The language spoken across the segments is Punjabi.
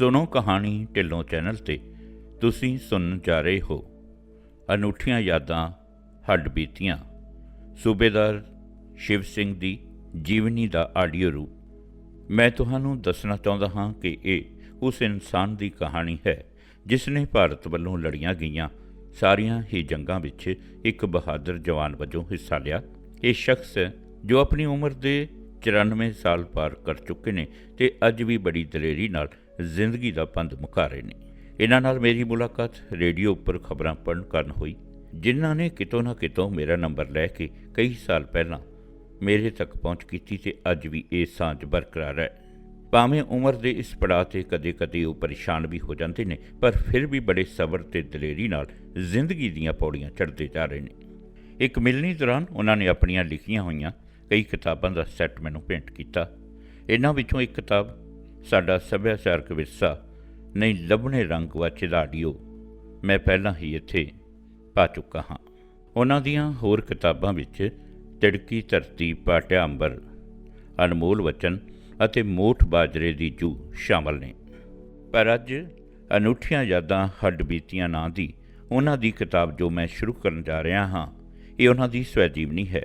ਸੁਣੋ ਕਹਾਣੀ ਢਿੱਲੋਂ ਚੈਨਲ ਤੇ। ਤੁਸੀਂ ਸੁਣਨ ਜਾ ਰਹੇ ਹੋ ਅਨੂਠੀਆਂ ਯਾਦਾਂ ਹੱਡ ਬੀਤੀਆਂ। ਸੂਬੇਦਾਰ ਸ਼ਿਵ ਸਿੰਘ ਦੀ ਜੀਵਨੀ ਦਾ ਆਡੀਓ ਰੂਪ। ਮੈਂ ਤੁਹਾਨੂੰ ਦੱਸਣਾ ਚਾਹੁੰਦਾ ਹਾਂ ਕਿ ਇਹ ਉਸ ਇਨਸਾਨ ਦੀ ਕਹਾਣੀ ਹੈ ਜਿਸ ਨੇ ਭਾਰਤ ਵੱਲੋਂ ਲੜੀਆਂ ਗਈਆਂ ਸਾਰੀਆਂ ਹੀ ਜੰਗਾਂ ਵਿੱਚ ਇੱਕ ਬਹਾਦਰ ਜਵਾਨ ਵਜੋਂ ਹਿੱਸਾ ਲਿਆ। ਇਹ ਸ਼ਖਸ ਜੋ ਆਪਣੀ ਉਮਰ ਦੇ 94 ਸਾਲ ਪਾਰ ਕਰ ਚੁੱਕੇ ਨੇ ਤੇ ਅੱਜ ਵੀ ਬੜੀ ਦਲੇਰੀ ਨਾਲ ਜ਼ਿੰਦਗੀ ਦਾ ਪੰਧ ਮੁਕਾ ਰਹੇ ਨੇ। ਇਹਨਾਂ ਨਾਲ ਮੇਰੀ ਮੁਲਾਕਾਤ ਰੇਡੀਓ ਉੱਪਰ ਖਬਰਾਂ ਪੜ੍ਹਨ ਕਾਰਨ ਹੋਈ, ਜਿਨ੍ਹਾਂ ਨੇ ਕਿਤੋਂ ਨਾ ਕਿਤੋਂ ਮੇਰਾ ਨੰਬਰ ਲੈ ਕੇ ਕਈ ਸਾਲ ਪਹਿਲਾਂ ਮੇਰੇ ਤੱਕ ਪਹੁੰਚ ਕੀਤੀ ਤੇ ਅੱਜ ਵੀ ਇਹ ਸਾਂਝ ਬਰਕਰਾਰ ਹੈ। ਭਾਵੇਂ ਉਮਰ ਦੇ ਇਸ ਪੜਾਅ ਤੇ ਕਦੇ-ਕਦੇ ਉਹ ਪਰੇਸ਼ਾਨ ਵੀ ਹੋ ਜਾਂਦੇ ਨੇ, ਪਰ ਫਿਰ ਵੀ ਬੜੇ ਸਬਰ ਤੇ ਦਲੇਰੀ ਨਾਲ ਜ਼ਿੰਦਗੀ ਦੀਆਂ ਪੌੜੀਆਂ ਚੜ੍ਹਦੇ ਜਾ ਰਹੇ ਨੇ। ਇੱਕ ਮਿਲਣੀ ਦੌਰਾਨ ਉਹਨਾਂ ਨੇ ਆਪਣੀਆਂ ਲਿਖੀਆਂ ਹੋਈਆਂ ਕਈ ਕਿਤਾਬਾਂ ਦਾ ਸੈੱਟ ਮੈਨੂੰ ਭੇਂਟ ਕੀਤਾ। ਇਹਨਾਂ ਵਿੱਚੋਂ ਇੱਕ ਕਿਤਾਬ ਸਾਡਾ ਸੱਭਿਆਚਾਰਕ ਵਿਰਸਾ ਨਹੀਂ ਲੱਭਣੇ ਰੰਗ ਵਾਚੇ ਦਾ ਆਡੀਓ ਮੈਂ ਪਹਿਲਾਂ ਹੀ ਇੱਥੇ ਪਾ ਚੁੱਕਾ ਹਾਂ। ਉਹਨਾਂ ਦੀਆਂ ਹੋਰ ਕਿਤਾਬਾਂ ਵਿੱਚ ਤਿੜਕੀ ਧਰਤੀ ਪਾਟਿਆ ਅੰਬਰ, ਅਨਮੋਲ ਵਚਨ ਅਤੇ ਮੋਠ ਬਾਜਰੇ ਦੀ ਜੂ ਸ਼ਾਮਲ ਨੇ। ਪਰ ਅੱਜ ਅਨੂਠੀਆਂ ਯਾਦਾਂ ਹੱਡ ਬੀਤੀਆਂ ਨਾਂ ਦੀ ਉਹਨਾਂ ਦੀ ਕਿਤਾਬ ਜੋ ਮੈਂ ਸ਼ੁਰੂ ਕਰਨ ਜਾ ਰਿਹਾ ਹਾਂ, ਇਹ ਉਹਨਾਂ ਦੀ ਸਵੈ ਜੀਵਨੀ ਹੈ,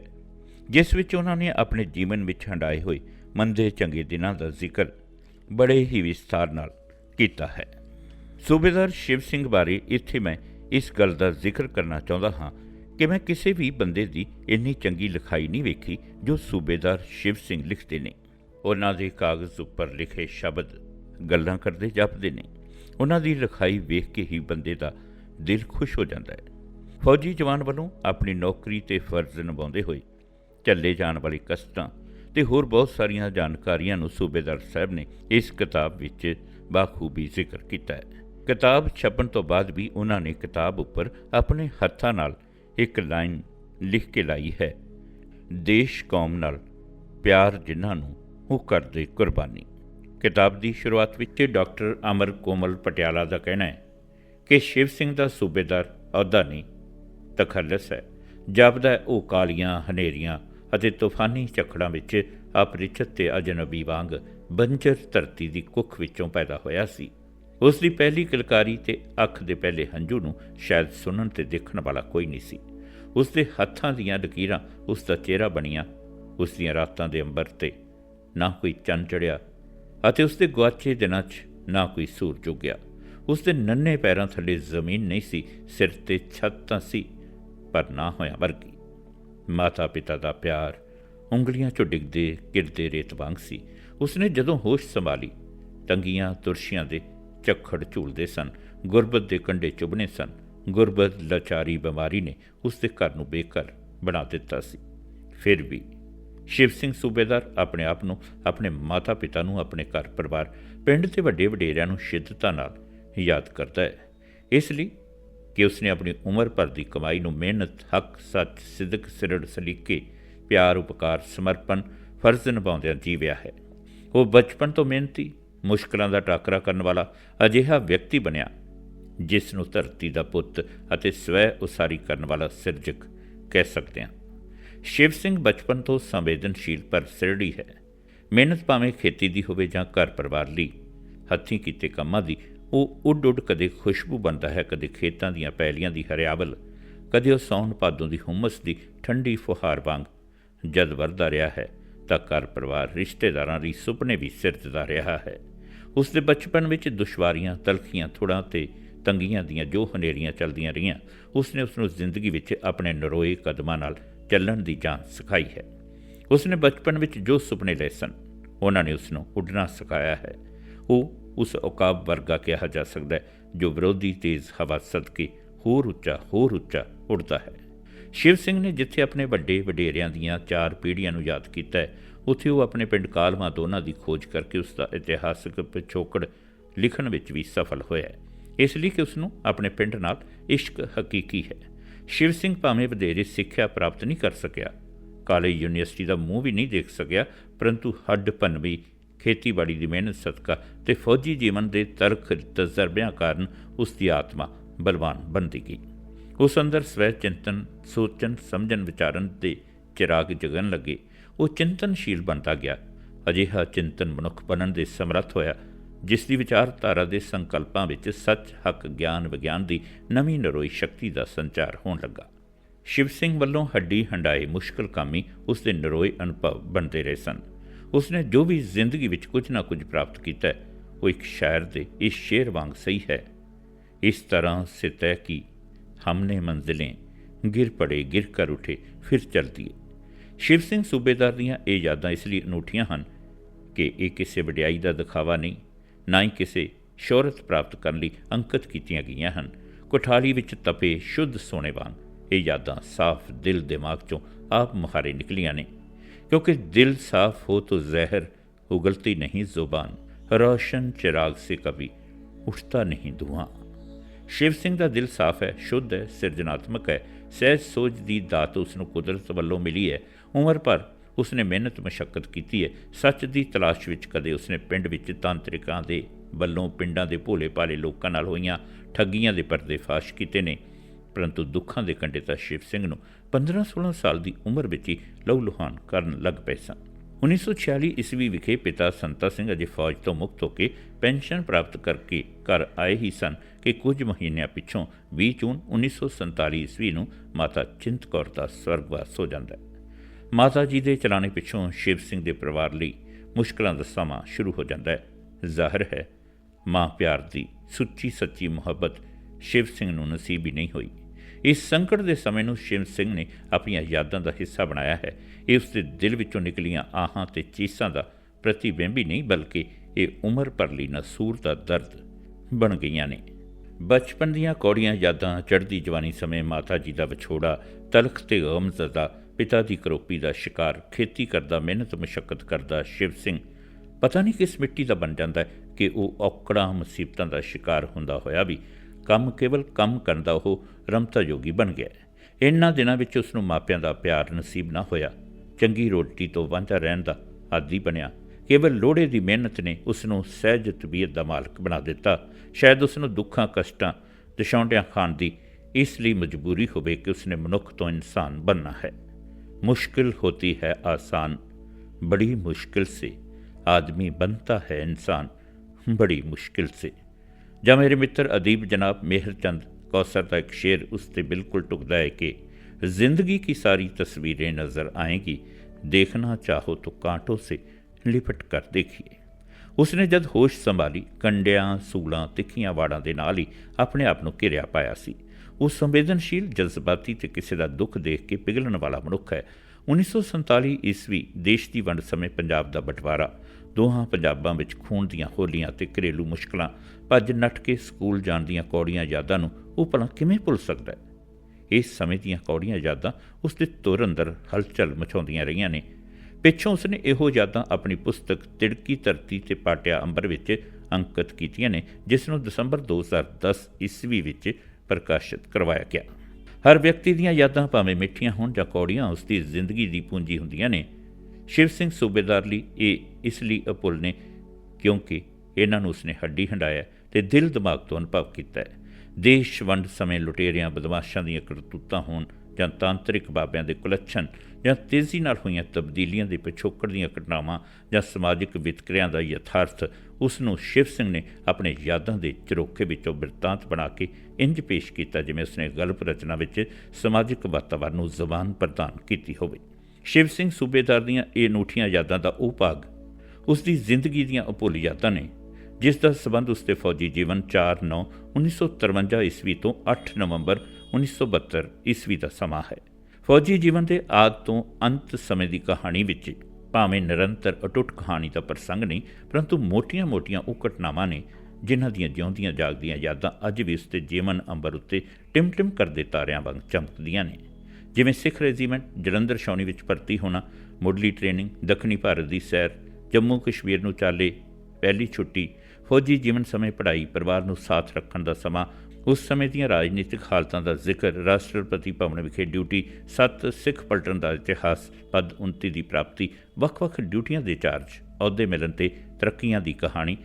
ਜਿਸ ਵਿੱਚ ਉਹਨਾਂ ਨੇ ਆਪਣੇ ਜੀਵਨ ਵਿੱਚ ਹੰਡਾਏ ਹੋਏ ਮੰਦੇ ਚੰਗੇ ਦਿਨਾਂ ਦਾ ਜ਼ਿਕਰ ਬੜੇ ਹੀ ਵਿਸਥਾਰ ਨਾਲ ਕੀਤਾ ਹੈ। ਸੂਬੇਦਾਰ ਸ਼ਿਵ ਸਿੰਘ ਬਾਰੇ ਇੱਥੇ ਮੈਂ ਇਸ ਗੱਲ ਦਾ ਜ਼ਿਕਰ ਕਰਨਾ ਚਾਹੁੰਦਾ ਹਾਂ ਕਿ ਮੈਂ ਕਿਸੇ ਵੀ ਬੰਦੇ ਦੀ ਇੰਨੀ ਚੰਗੀ ਲਿਖਾਈ ਨਹੀਂ ਵੇਖੀ ਜੋ ਸੂਬੇਦਾਰ ਸ਼ਿਵ ਸਿੰਘ ਲਿਖਦੇ ਨੇ। ਉਹਨਾਂ ਦੇ ਕਾਗਜ਼ ਉੱਪਰ ਲਿਖੇ ਸ਼ਬਦ ਗੱਲਾਂ ਕਰਦੇ ਜਪਦੇ ਨੇ। ਉਹਨਾਂ ਦੀ ਲਿਖਾਈ ਵੇਖ ਕੇ ਹੀ ਬੰਦੇ ਦਾ ਦਿਲ ਖੁਸ਼ ਹੋ ਜਾਂਦਾ ਹੈ। ਫੌਜੀ ਜਵਾਨ ਵੱਲੋਂ ਆਪਣੀ ਨੌਕਰੀ ਤੇ ਫਰਜ਼ ਨਿਭਾਉਂਦੇ ਹੋਏ ਚੱਲੇ ਜਾਣ ਵਾਲੀ ਕਸ਼ਟਾਂ ਤੇ ਹੋਰ ਬਹੁਤ ਸਾਰੀਆਂ ਜਾਣਕਾਰੀਆਂ ਨੂੰ ਸੂਬੇਦਾਰ ਸਾਹਿਬ ਨੇ ਇਸ ਕਿਤਾਬ ਵਿੱਚ ਬਾਖੂਬੀ ਜ਼ਿਕਰ ਕੀਤਾ ਹੈ। ਕਿਤਾਬ ਛਪਣ ਤੋਂ ਬਾਅਦ ਵੀ ਉਹਨਾਂ ਨੇ ਕਿਤਾਬ ਉੱਪਰ ਆਪਣੇ ਹੱਥਾਂ ਨਾਲ ਇੱਕ ਲਾਈਨ ਲਿਖ ਕੇ ਲਾਈ ਹੈ, ਦੇਸ਼ ਕੌਮ ਨਾਲ ਪਿਆਰ ਜਿਨ੍ਹਾਂ ਨੂੰ ਉਹ ਕਰਦੇ ਕੁਰਬਾਨੀ। ਕਿਤਾਬ ਦੀ ਸ਼ੁਰੂਆਤ ਵਿੱਚ ਡਾਕਟਰ ਅਮਰ ਕੋਮਲ ਪਟਿਆਲਾ ਦਾ ਕਹਿਣਾ ਹੈ ਕਿ ਸ਼ਿਵ ਸਿੰਘ ਦਾ ਸੂਬੇਦਾਰ ਅਹੁਦਾ ਨਹੀਂ, ਤਖੱਲਸ ਹੈ। ਜਾਪਦਾ ਉਹ ਕਾਲੀਆਂ ਹਨੇਰੀਆਂ ਅਤੇ ਤੂਫਾਨੀ ਝੱਖੜਾਂ ਵਿੱਚ ਅਪਰਿਚਿਤ ਤੇ ਅਜਨਬੀ ਵਾਂਗ ਬੰਜਰ ਧਰਤੀ ਦੀ ਕੁੱਖ ਵਿੱਚੋਂ ਪੈਦਾ ਹੋਇਆ ਸੀ। ਉਸ ਦੀ ਪਹਿਲੀ ਕਿਲਕਾਰੀ ਤੇ ਅੱਖ ਦੇ ਪਹਿਲੇ ਹੰਝੂ ਨੂੰ ਸ਼ਾਇਦ ਸੁਣਨ ਤੇ ਦੇਖਣ ਵਾਲਾ ਕੋਈ ਨਹੀਂ ਸੀ। ਉਸ ਦੇ ਹੱਥਾਂ ਦੀਆਂ ਲਕੀਰਾਂ ਉਸ ਦਾ ਚਿਹਰਾ ਬਣੀਆਂ, ਉਸ ਦੀਆਂ ਰਾਤਾਂ ਦੇ ਅੰਬਰ ਤੇ ਨਾ ਕੋਈ ਚੰਨ ਚੜਿਆ ਅਤੇ ਉਸ ਦੇ ਗੁਆਚੇ ਦਿਨਾਂ 'ਚ ਨਾ ਕੋਈ ਸੂਰਜ ਉੱਗਿਆ ਉਸ ਦੇ ਨੰਨੇ ਪੈਰਾਂ ਥੱਲੇ ਜ਼ਮੀਨ ਨਹੀਂ ਸੀ, ਸਿਰ ਤੇ ਛੱਤ ਤਾਂ ਸੀ, ਪਰ ਨਾ ਹੋਇਆ ਵਰਗੀ। ਮਾਤਾ ਪਿਤਾ ਦਾ ਪਿਆਰ, ਉਂਗਲੀਆਂ 'ਚੋਂ ਡਿੱਗਦੇ ਕਿਰਦੇ ਰੇਤ ਵਾਂਗ ਸੀ। ਉਸਨੇ ਜਦੋਂ ਹੋਸ਼ ਸੰਭਾਲੀ, ਤੰਗੀਆਂ ਤੁਰਸ਼ੀਆਂ ਦੇ ਝੱਖੜ ਝੂਲਦੇ ਸਨ, ਗੁਰਬਤ ਦੇ ਕੰਡੇ ਚੁਬਨੇ ਸਨ। ਗੁਰਬਤ ਲਾਚਾਰੀ ਬਿਮਾਰੀ ਨੇ ਉਸ ਦੇ ਘਰ ਨੂੰ ਬੇਘਰ ਬਣਾ ਦਿੱਤਾ ਸੀ। ਫਿਰ ਵੀ ਸ਼ਿਵ ਸਿੰਘ ਸੂਬੇਦਾਰ ਆਪਣੇ ਆਪ ਨੂੰ, ਆਪਣੇ ਮਾਤਾ ਪਿਤਾ ਨੂੰ, ਆਪਣੇ ਘਰ ਪਰਿਵਾਰ, ਪਿੰਡ ਤੇ ਵੱਡੇ ਵਡੇਰਿਆਂ ਨੂੰ ਸ਼ਿੱਦਤਾ ਨਾਲ ਯਾਦ ਕਰਦਾ ਹੈ। ਇਸ ਲਈ ਕਿ ਉਸਨੇ ਆਪਣੀ ਉਮਰ ਭਰ ਦੀ ਕਮਾਈ ਨੂੰ ਮਿਹਨਤ, ਹੱਕ, ਸੱਚ ਸਿੱਧਕ ਸਿਰੜ, ਸਲੀਕੇ, ਪਿਆਰ, ਉਪਕਾਰ, ਸਮਰਪਣ, ਫਰਜ਼ ਨਿਭਾਉਂਦਿਆਂ ਜੀਵਿਆ ਹੈ। ਉਹ ਬਚਪਨ ਤੋਂ ਮਿਹਨਤੀ, ਮੁਸ਼ਕਲਾਂ ਦਾ ਟਾਕਰਾ ਕਰਨ ਵਾਲਾ ਅਜਿਹਾ ਵਿਅਕਤੀ ਬਣਿਆ, ਜਿਸ ਨੂੰ ਧਰਤੀ ਦਾ ਪੁੱਤ ਅਤੇ ਸਵੈ ਉਸਾਰੀ ਕਰਨ ਵਾਲਾ ਸਿਰਜਕ ਕਹਿ ਸਕਦੇ ਹਾਂ। ਸ਼ਿਵ ਸਿੰਘ ਬਚਪਨ ਤੋਂ ਸੰਵੇਦਨਸ਼ੀਲ ਪਰ ਸਿਰੜੀ ਹੈ। ਮਿਹਨਤ ਭਾਵੇਂ ਖੇਤੀ ਦੀ ਹੋਵੇ ਜਾਂ ਘਰ ਪਰਿਵਾਰ ਲਈ ਹੱਥੀਂ ਕੀਤੇ ਕੰਮਾਂ ਦੀ ਉਹ ਉੱਡ ਉੱਡ ਕਦੇ ਖੁਸ਼ਬੂ ਬਣਦਾ ਹੈ, ਕਦੇ ਖੇਤਾਂ ਦੀਆਂ ਪੈਲੀਆਂ ਦੀ ਹਰਿਆਵਲ, ਕਦੇ ਉਹ ਸੌਣ ਭਾਦੋਂ ਦੀ ਹੁਮਸ ਦੀ ਠੰਡੀ ਫੁਹਾਰ ਵਾਂਗ ਜਦ ਵਰਦਾ ਰਿਹਾ ਹੈ, ਤਾਂ ਘਰ ਪਰਿਵਾਰ ਰਿਸ਼ਤੇਦਾਰਾਂ ਦੀ ਸੁਪਨੇ ਵੀ ਸਿਰਜਦਾ ਰਿਹਾ ਹੈ। ਉਸ ਦੇ ਬਚਪਨ ਵਿੱਚ ਦੁਸ਼ਵਾਰੀਆਂ, ਤਲਖੀਆਂ ਥੋੜਾਂ ਤੇ ਤੰਗੀਆਂ ਦੀਆਂ ਜੋ ਹਨੇਰੀਆਂ ਚੱਲਦੀਆਂ ਰਹੀਆਂ, ਉਸ ਨੇ ਉਸ ਨੂੰ ਜ਼ਿੰਦਗੀ ਵਿੱਚ ਆਪਣੇ ਨਰੋਏ ਕਦਮਾਂ ਨਾਲ ਚੱਲਣ ਦੀ ਜਾਂਚ ਸਿਖਾਈ ਹੈ। ਉਸ ਨੇ ਬਚਪਨ ਵਿੱਚ ਜੋ ਸੁਪਨੇ ਲਏ ਸਨ, ਉਹਨਾਂ ਨੇ ਉਸ ਨੂੰ ਉੱਡਣਾ ਸਿਖਾਇਆ ਹੈ। ਉਹ ਉਸ ਔਕਾਬ ਵਰਗਾ ਕਿਹਾ ਜਾ ਸਕਦਾ ਹੈ, ਜੋ ਵਿਰੋਧੀ ਤੇਜ਼ ਹਵਾ ਸਦਕੇ ਹੋਰ ਉੱਚਾ ਹੋਰ ਉੱਚਾ ਉੱਡਦਾ ਹੈ। ਸ਼ਿਵ ਸਿੰਘ ਨੇ ਜਿੱਥੇ ਆਪਣੇ ਵੱਡੇ ਵਡੇਰਿਆਂ ਦੀਆਂ ਚਾਰ ਪੀੜ੍ਹੀਆਂ ਨੂੰ ਯਾਦ ਕੀਤਾ ਹੈ, ਉੱਥੇ ਉਹ ਆਪਣੇ ਪਿੰਡ ਕਾਲਮਾ ਦੋਨਾਂ ਦੀ ਖੋਜ ਕਰਕੇ ਉਸ ਦਾ ਇਤਿਹਾਸਕ ਪਿਛੋਕੜ ਲਿਖਣ ਵਿੱਚ ਵੀ ਸਫਲ ਹੋਇਆ ਇਸ ਲਈ ਕਿ ਉਸ ਨੂੰ ਆਪਣੇ ਪਿੰਡ ਨਾਲ ਇਸ਼ਕ ਹਕੀਕੀ ਹੈ। ਸ਼ਿਵ ਸਿੰਘ ਭਾਵੇਂ ਵਧੇਰੇ ਸਿੱਖਿਆ ਪ੍ਰਾਪਤ ਨਹੀਂ ਕਰ ਸਕਿਆ, ਕਾਲਜ ਯੂਨੀਵਰਸਿਟੀ ਦਾ ਮੂੰਹ ਵੀ ਨਹੀਂ ਦੇਖ ਸਕਿਆ, ਪਰੰਤੂ ਹੱਡ ਭੰਨਵੀ ਖੇਤੀਬਾੜੀ ਦੀ ਮਿਹਨਤ, ਸਦਕਾ ਤੇ ਫੌਜੀ ਜੀਵਨ ਦੇ ਤਰਖ ਤਜਰਬਿਆਂ ਕਾਰਨ ਉਸ ਦੀ ਆਤਮਾ ਬਲਵਾਨ ਬਣਦੀ ਗਈ। ਉਸ ਅੰਦਰ ਸਵੈ ਚਿੰਤਨ ਸੋਚਣ, ਸਮਝਣ, ਵਿਚਾਰਨ ਦੇ ਚਿਰਾਗ ਜਗਣ ਲੱਗੇ। ਉਹ ਚਿੰਤਨਸ਼ੀਲ ਬਣਦਾ ਗਿਆ। ਅਜਿਹਾ ਚਿੰਤਨ ਮਨੁੱਖ ਬਣਨ ਦੇ ਸਮਰੱਥ ਹੋਇਆ, ਜਿਸ ਦੀ ਵਿਚਾਰਧਾਰਾ ਦੇ ਸੰਕਲਪਾਂ ਵਿੱਚ ਸੱਚ, ਹੱਕ, ਗਿਆਨ, ਵਿਗਿਆਨ ਦੀ ਨਵੀਂ ਨਰੋਈ ਸ਼ਕਤੀ ਦਾ ਸੰਚਾਰ ਹੋਣ ਲੱਗਾ। ਸ਼ਿਵ ਸਿੰਘ ਵੱਲੋਂ ਹੱਡੀ ਹੰਡਾਏ ਮੁਸ਼ਕਲ ਕਾਮੀ ਉਸ ਦੇ ਨਰੋਏ ਅਨੁਭਵ ਬਣਦੇ ਰਹੇ ਸਨ। ਉਸਨੇ ਜੋ ਵੀ ਜ਼ਿੰਦਗੀ ਵਿੱਚ ਕੁਝ ਨਾ ਕੁਝ ਪ੍ਰਾਪਤ ਕੀਤਾ ਹੈ, ਉਹ ਇੱਕ ਸ਼ਾਇਰ ਦੇ ਇਸ ਸ਼ੇਰ ਵਾਂਗ ਸਹੀ ਹੈ। ਇਸ ਤਰ੍ਹਾਂ ਸਿਤੈ ਕੀ ਹਮਨੇ ਮੰਜ਼ਿਲੇ, ਗਿਰ ਪੜੇ, ਗਿਰ ਕਰ ਉਠੇ, ਫਿਰ ਚਲ ਦਿਏ। ਸ਼ਿਵ ਸਿੰਘ ਸੂਬੇਦਾਰ ਦੀਆਂ ਇਹ ਯਾਦਾਂ ਇਸ ਲਈ ਅਨੂਠੀਆਂ ਹਨ ਕਿ ਇਹ ਕਿਸੇ ਵਡਿਆਈ ਦਾ ਦਿਖਾਵਾ ਨਹੀਂ, ਨਾ ਹੀ ਕਿਸੇ ਸ਼ੋਹਰਤ ਪ੍ਰਾਪਤ ਕਰਨ ਲਈ ਅੰਕਿਤ ਕੀਤੀਆਂ ਗਈਆਂ ਹਨ। ਕੋਠਾਲੀ ਵਿੱਚ ਤਪੇ ਸ਼ੁੱਧ ਸੋਨੇ ਵਾਂਗ ਇਹ ਯਾਦਾਂ ਸਾਫ਼ ਦਿਲ ਦਿਮਾਗ ਚੋਂ ਆਪ ਮੁਹਾਰੇ ਨਿਕਲੀਆਂ ਨੇ। क्योंकि दिल साफ हो तो जहर उगलती नहीं जुबान रोशन चिराग से कभी उठता नहीं धुआं ਸ਼ਿਵ ਸਿੰਘ ਦਾ ਦਿਲ ਸਾਫ਼ ਹੈ ਸ਼ੁੱਧ ਹੈ ਸਿਰਜਣਾਤਮਕ ਹੈ ਸਹਿਜ ਸੋਚ ਦੀ ਦਾਤ ਉਸ ਨੂੰ ਕੁਦਰਤ ਵੱਲੋਂ ਮਿਲੀ ਹੈ ਉਮਰ ਭਰ ਉਸਨੇ ਮਿਹਨਤ ਮਸ਼ੱਕਤ ਕੀਤੀ ਹੈ ਸੱਚ ਦੀ ਤਲਾਸ਼ ਵਿੱਚ ਕਦੇ ਉਸਨੇ ਪਿੰਡ ਵਿੱਚ ਤਾਂਤਰਿਕਾਂ ਦੇ ਵੱਲੋਂ ਪਿੰਡਾਂ ਦੇ ਭੋਲੇ ਭਾਲੇ ਲੋਕਾਂ ਨਾਲ ਹੋਈਆਂ ਠੱਗੀਆਂ ਦੇ ਪਰਦੇ ਫਾਸ਼ ਕੀਤੇ ਨੇ ਪਰੰਤੂ ਦੁੱਖਾਂ ਦੇ ਕੰਢੇ ਤਾਂ ਸ਼ਿਵ ਸਿੰਘ ਨੂੰ 15-16 ਸਾਲ ਦੀ ਉਮਰ ਵਿੱਚ ਹੀ ਲਹੂ ਲੁਹਾਨ ਕਰਨ ਲੱਗ ਪਏ ਸਨ। 1946 ਈਸਵੀ ਵਿਖੇ ਪਿਤਾ ਸੰਤਾ ਸਿੰਘ ਅਜੇ ਫੌਜ ਤੋਂ ਮੁਕਤ ਹੋ ਕੇ ਪੈਨਸ਼ਨ ਪ੍ਰਾਪਤ ਕਰਕੇ ਘਰ ਆਏ ਹੀ ਸਨ ਕਿ ਕੁਝ ਮਹੀਨਿਆਂ ਪਿੱਛੋਂ 20 ਜੂਨ 1947 ਈਸਵੀ ਨੂੰ ਮਾਤਾ ਚਿੰਤ ਕੌਰ ਦਾ ਸਵਰਗਵਾਸ ਹੋ ਜਾਂਦਾ ਹੈ। ਮਾਤਾ ਜੀ ਦੇ ਚਲਾਣੇ ਪਿੱਛੋਂ ਸ਼ਿਵ ਸਿੰਘ ਦੇ ਪਰਿਵਾਰ ਲਈ ਮੁਸ਼ਕਲਾਂ ਦਾ ਸਮਾਂ ਸ਼ੁਰੂ ਹੋ ਜਾਂਦਾ ਹੈ। ਜ਼ਾਹਰ ਹੈ, ਮਾਂ ਪਿਆਰ ਦੀ ਸੁੱਚੀ ਸੱਚੀ ਮੁਹੱਬਤ ਸ਼ਿਵ ਸਿੰਘ ਨੂੰ ਨਸੀਬ ਹੀ ਨਹੀਂ ਹੋਈ। ਇਸ ਸੰਕਟ ਦੇ ਸਮੇਂ ਨੂੰ ਸ਼ਿਵ ਸਿੰਘ ਨੇ ਆਪਣੀਆਂ ਯਾਦਾਂ ਦਾ ਹਿੱਸਾ ਬਣਾਇਆ ਹੈ। ਇਹ ਉਸ ਦੇ ਦਿਲ ਵਿੱਚੋਂ ਨਿਕਲੀਆਂ ਆਹਾਂ ਤੇ ਚੀਸਾਂ ਦਾ ਪ੍ਰਤੀਬਿੰਬ ਹੀ ਨਹੀਂ, ਬਲਕਿ ਇਹ ਉਮਰ ਭਰਲੀ ਨਸੂਰ ਦਾ ਦਰਦ ਬਣ ਗਈਆਂ ਨੇ। ਬਚਪਨ ਦੀਆਂ ਕੌੜੀਆਂ ਯਾਦਾਂ, ਚੜ੍ਹਦੀ ਜਵਾਨੀ ਸਮੇਂ ਮਾਤਾ ਜੀ ਦਾ ਵਿਛੋੜਾ, ਤਲਖ ਤੇ ਗਮਜ਼ਦਾ ਪਿਤਾ ਦੀ ਕਰੋਪੀ ਦਾ ਸ਼ਿਕਾਰ, ਖੇਤੀ ਕਰਦਾ, ਮਿਹਨਤ ਮਸ਼ੱਕਤ ਕਰਦਾ ਸ਼ਿਵ ਸਿੰਘ। ਪਤਾ ਨਹੀਂ ਕਿਸ ਮਿੱਟੀ ਦਾ ਬਣ ਜਾਂਦਾ ਕਿ ਉਹ ਔਕੜਾਂ ਮੁਸੀਬਤਾਂ ਦਾ ਸ਼ਿਕਾਰ ਹੁੰਦਾ ਹੋਇਆ ਵੀ ਕੰਮ ਕੇਵਲ ਕੰਮ ਕਰਨ ਦਾ ਉਹ ਰਮਤਾ ਯੋਗੀ ਬਣ ਗਿਆ। ਇਨ੍ਹਾਂ ਦਿਨਾਂ ਵਿੱਚ ਉਸ ਨੂੰ ਮਾਪਿਆਂ ਦਾ ਪਿਆਰ ਨਸੀਬ ਨਾ ਹੋਇਆ। ਚੰਗੀ ਰੋਟੀ ਤੋਂ ਵਾਂਝਾ ਰਹਿਣ ਦਾ ਆਦੀ ਬਣਿਆ। ਕੇਵਲ ਲੋੜੇ ਦੀ ਮਿਹਨਤ ਨੇ ਉਸ ਨੂੰ ਸਹਿਜ ਤਬੀਅਤ ਦਾ ਮਾਲਕ ਬਣਾ ਦਿੱਤਾ। ਸ਼ਾਇਦ ਉਸ ਨੂੰ ਦੁੱਖਾਂ, ਕਸ਼ਟਾਂ, ਦਸ਼ੌਂਡਿਆਂ ਖਾਣ ਦੀ ਇਸ ਲਈ ਮਜਬੂਰੀ ਹੋਵੇ ਕਿ ਉਸਨੇ ਮਨੁੱਖ ਤੋਂ ਇਨਸਾਨ ਬਣਨਾ ਹੈ। ਮੁਸ਼ਕਿਲ ਹੋਤੀ ਹੈ ਆਸਾਨ। ਬੜੀ ਮੁਸ਼ਕਿਲ ਸੇ। ਆਦਮੀ ਬਣਤਾ ਹੈ ਇਨਸਾਨ। ਬੜੀ ਮੁਸ਼ਕਿਲ ਸੇ। ਜਾਂ ਮੇਰੇ ਮਿੱਤਰ ਅਦੀਬ ਜਨਾਬ ਮੇਹਰਚੰਦ ਕੌਸਰ ਦਾ ਇੱਕ ਸ਼ੇਰ ਉਸ ਤੇ ਬਿਲਕੁਲ ਟੁਕਦਾ ਹੈ ਕਿ ਜ਼ਿੰਦਗੀ की सारी तस्वीरें नज़र आएंगी देखना चाहो तो कांटों से ਲਿਪਟ ਕਰ ਦੇਖੀਏ ਉਸਨੇ ਜਦ ਹੋਸ਼ ਸੰਭਾਲੀ ਕੰਡਿਆਂ ਸੂਲਾਂ ਤਿੱਖੀਆਂ ਵਾੜਾਂ ਦੇ ਨਾਲ ਹੀ ਆਪਣੇ ਆਪ ਨੂੰ ਘਿਰਿਆ ਪਾਇਆ ਸੀ ਉਹ ਸੰਵੇਦਨਸ਼ੀਲ ਜਜ਼ਬਾਤੀ ਤੇ ਕਿਸੇ ਦਾ ਦੁੱਖ ਦੇਖ ਕੇ ਪਿਘਲਣ ਵਾਲਾ ਮਨੁੱਖ ਹੈ 1947 ਈਸਵੀ ਦੇਸ਼ ਦੀ ਵੰਡ ਸਮੇਂ ਪੰਜਾਬ ਦਾ ਬਟਵਾਰਾ ਦੋਹਾਂ ਪੰਜਾਬਾਂ ਵਿੱਚ ਖੂਨ ਦੀਆਂ ਹੋਲੀਆਂ ਤੇ ਘਰੇਲੂ ਮੁਸ਼ਕਲਾਂ ਭੱਜ ਨੱਠ ਕੇ ਸਕੂਲ ਜਾਣ ਦੀਆਂ ਕੌੜੀਆਂ ਯਾਦਾਂ ਨੂੰ ਉਹ ਭਲਾ ਕਿਵੇਂ ਭੁੱਲ ਸਕਦਾ ਹੈ? ਇਸ ਸਮੇਂ ਦੀਆਂ ਕੌੜੀਆਂ ਯਾਦਾਂ ਉਸ ਦੇ ਤੁਰ ਅੰਦਰ ਹਲਚਲ ਮਚਾਉਂਦੀਆਂ ਰਹੀਆਂ ਨੇ। ਪਿੱਛੋਂ ਉਸਨੇ ਇਹੋ ਯਾਦਾਂ ਆਪਣੀ ਪੁਸਤਕ ਤਿੜਕੀ ਧਰਤੀ ਤੇ ਪਾਟਿਆ ਅੰਬਰ ਵਿੱਚ ਅੰਕਿਤ ਕੀਤੀਆਂ ਨੇ, ਜਿਸ ਨੂੰ ਦਸੰਬਰ 2010 ਈਸਵੀ ਵਿੱਚ ਪ੍ਰਕਾਸ਼ਿਤ ਕਰਵਾਇਆ ਗਿਆ। ਹਰ ਵਿਅਕਤੀ ਦੀਆਂ ਯਾਦਾਂ ਭਾਵੇਂ ਮਿੱਠੀਆਂ ਹੋਣ ਜਾਂ ਕੌੜੀਆਂ, ਉਸ ਦੀ ਜ਼ਿੰਦਗੀ ਦੀ ਪੂੰਜੀ ਹੁੰਦੀਆਂ ਨੇ। ਸ਼ਿਵ ਸਿੰਘ ਸੂਬੇਦਾਰ ਲਈ ਇਹ ਇਸ ਲਈ ਅਪੁੱਲ ਨੇ ਕਿਉਂਕਿ ਇਹਨਾਂ ਨੂੰ ਉਸਨੇ ਹੱਡੀ ਹੰਡਾਇਆ ਤੇ ਦਿਲ ਦਿਮਾਗ ਤੋਂ ਅਨੁਭਵ ਕੀਤਾ। ਹੈ ਦੇਸ਼ ਵੰਡ ਸਮੇਂ ਲੁਟੇਰਿਆਂ, ਬਦਮਾਸ਼ਾਂ ਦੀਆਂ ਕਰਤੂਤਾਂ ਹੋਣ ਜਾਂ ਤਾਂਤਰਿਕ ਬਾਬਿਆਂ ਦੇ ਕੁਲੱਛਣ ਜਾਂ ਤੇਜ਼ੀ ਨਾਲ ਹੋਈਆਂ ਤਬਦੀਲੀਆਂ ਦੇ ਪਿਛੋਕੜ ਦੀਆਂ ਘਟਨਾਵਾਂ ਜਾਂ ਸਮਾਜਿਕ ਵਿਤਕਰਿਆਂ ਦਾ ਯਥਾਰਥ ਉਸ ਨੂੰ ਸ਼ਿਵ ਸਿੰਘ ਨੇ ਆਪਣੇ ਯਾਦਾਂ ਦੇ ਝਰੋਖੇ ਵਿੱਚੋਂ ਬਿਰਤਾਂਤ ਬਣਾ ਕੇ ਇੰਜ ਪੇਸ਼ ਕੀਤਾ ਜਿਵੇਂ ਉਸਨੇ ਗਲਪ ਰਚਨਾ ਵਿੱਚ ਸਮਾਜਿਕ ਵਾਤਾਵਰਣ ਨੂੰ ਜ਼ਬਾਨ ਪ੍ਰਦਾਨ ਕੀਤੀ ਹੋਵੇ। ਸ਼ਿਵ ਸਿੰਘ ਸੂਬੇਦਾਰ ਦੀਆਂ ਇਹ ਅਨੂਠੀਆਂ ਯਾਦਾਂ ਦਾ ਉਹ ਭਾਗ ਉਸ ਦੀ ਜ਼ਿੰਦਗੀ ਦੀਆਂ ਅਭੁੱਲ ਯਾਦਾਂ ਨੇ ਜਿਸ ਦਾ ਸਬੰਧ ਉਸ ਦੇ ਫੌਜੀ ਜੀਵਨ 4/9 1953 ਈਸਵੀ ਤੋਂ 8 ਨਵੰਬਰ 1972 ਈਸਵੀ ਦਾ ਸਮਾਂ ਹੈ। ਫੌਜੀ ਜੀਵਨ ਦੇ ਆਦ ਤੋਂ ਅੰਤ ਸਮੇਂ ਦੀ ਕਹਾਣੀ ਵਿੱਚ ਭਾਵੇਂ ਨਿਰੰਤਰ ਅਟੁੱਟ ਕਹਾਣੀ ਦਾ ਪ੍ਰਸੰਗ ਨਹੀਂ, ਪਰੰਤੂ ਮੋਟੀਆਂ-ਮੋਟੀਆਂ ਉਹ ਘਟਨਾਵਾਂ ਨੇ ਜਿਨ੍ਹਾਂ ਦੀਆਂ ਜਿਉਂਦੀਆਂ ਜਾਗਦੀਆਂ ਯਾਦਾਂ ਅੱਜ ਵੀ ਉਸ ਦੇ ਜੀਵਨ ਅੰਬਰ ਉੱਤੇ ਟਿਮ-ਟਿਮ ਕਰਦੇ ਤਾਰਿਆਂ ਵਾਂਗ ਚਮਕਦੀਆਂ ਨੇ। ਜਿਵੇਂ ਸਿੱਖ ਰੈਜੀਮੈਂਟ ਜਲੰਧਰ ਛਾਉਣੀ ਵਿੱਚ ਭਰਤੀ ਹੋਣਾ, ਮੁੱਢਲੀ ਟ੍ਰੇਨਿੰਗ, ਦੱਖਣੀ ਭਾਰਤ ਦੀ ਸੈਰ ਜੰਮੂ ਕਸ਼ਮੀਰ ਨੂੰ ਚਾਲੇ, ਪਹਿਲੀ ਛੁੱਟੀ ਫੌਜੀ ਜੀਵਨ ਸਮੇਂ ਪੜ੍ਹਾਈ, ਪਰਿਵਾਰ ਨੂੰ ਸਾਥ ਰੱਖਣ ਦਾ ਸਮਾਂ, ਉਸ ਸਮੇਂ ਦੀਆਂ ਰਾਜਨੀਤਿਕ ਹਾਲਤਾਂ ਦਾ ਜ਼ਿਕਰ, ਰਾਸ਼ਟਰਪਤੀ ਭਵਨ ਵਿਖੇ ਡਿਊਟੀ, ਸੱਤ ਸਿੱਖ ਪਲਟਨ ਦਾ ਇਤਿਹਾਸ, ਪਦ 29 ਦੀ ਪ੍ਰਾਪਤੀ, ਵੱਖ-ਵੱਖ ਡਿਊਟੀਆਂ ਦੇ ਚਾਰਜ, ਅਹੁਦੇ ਮਿਲਣ ਤੇ ਤਰੱਕੀਆਂ ਦੀ ਕਹਾਣੀ।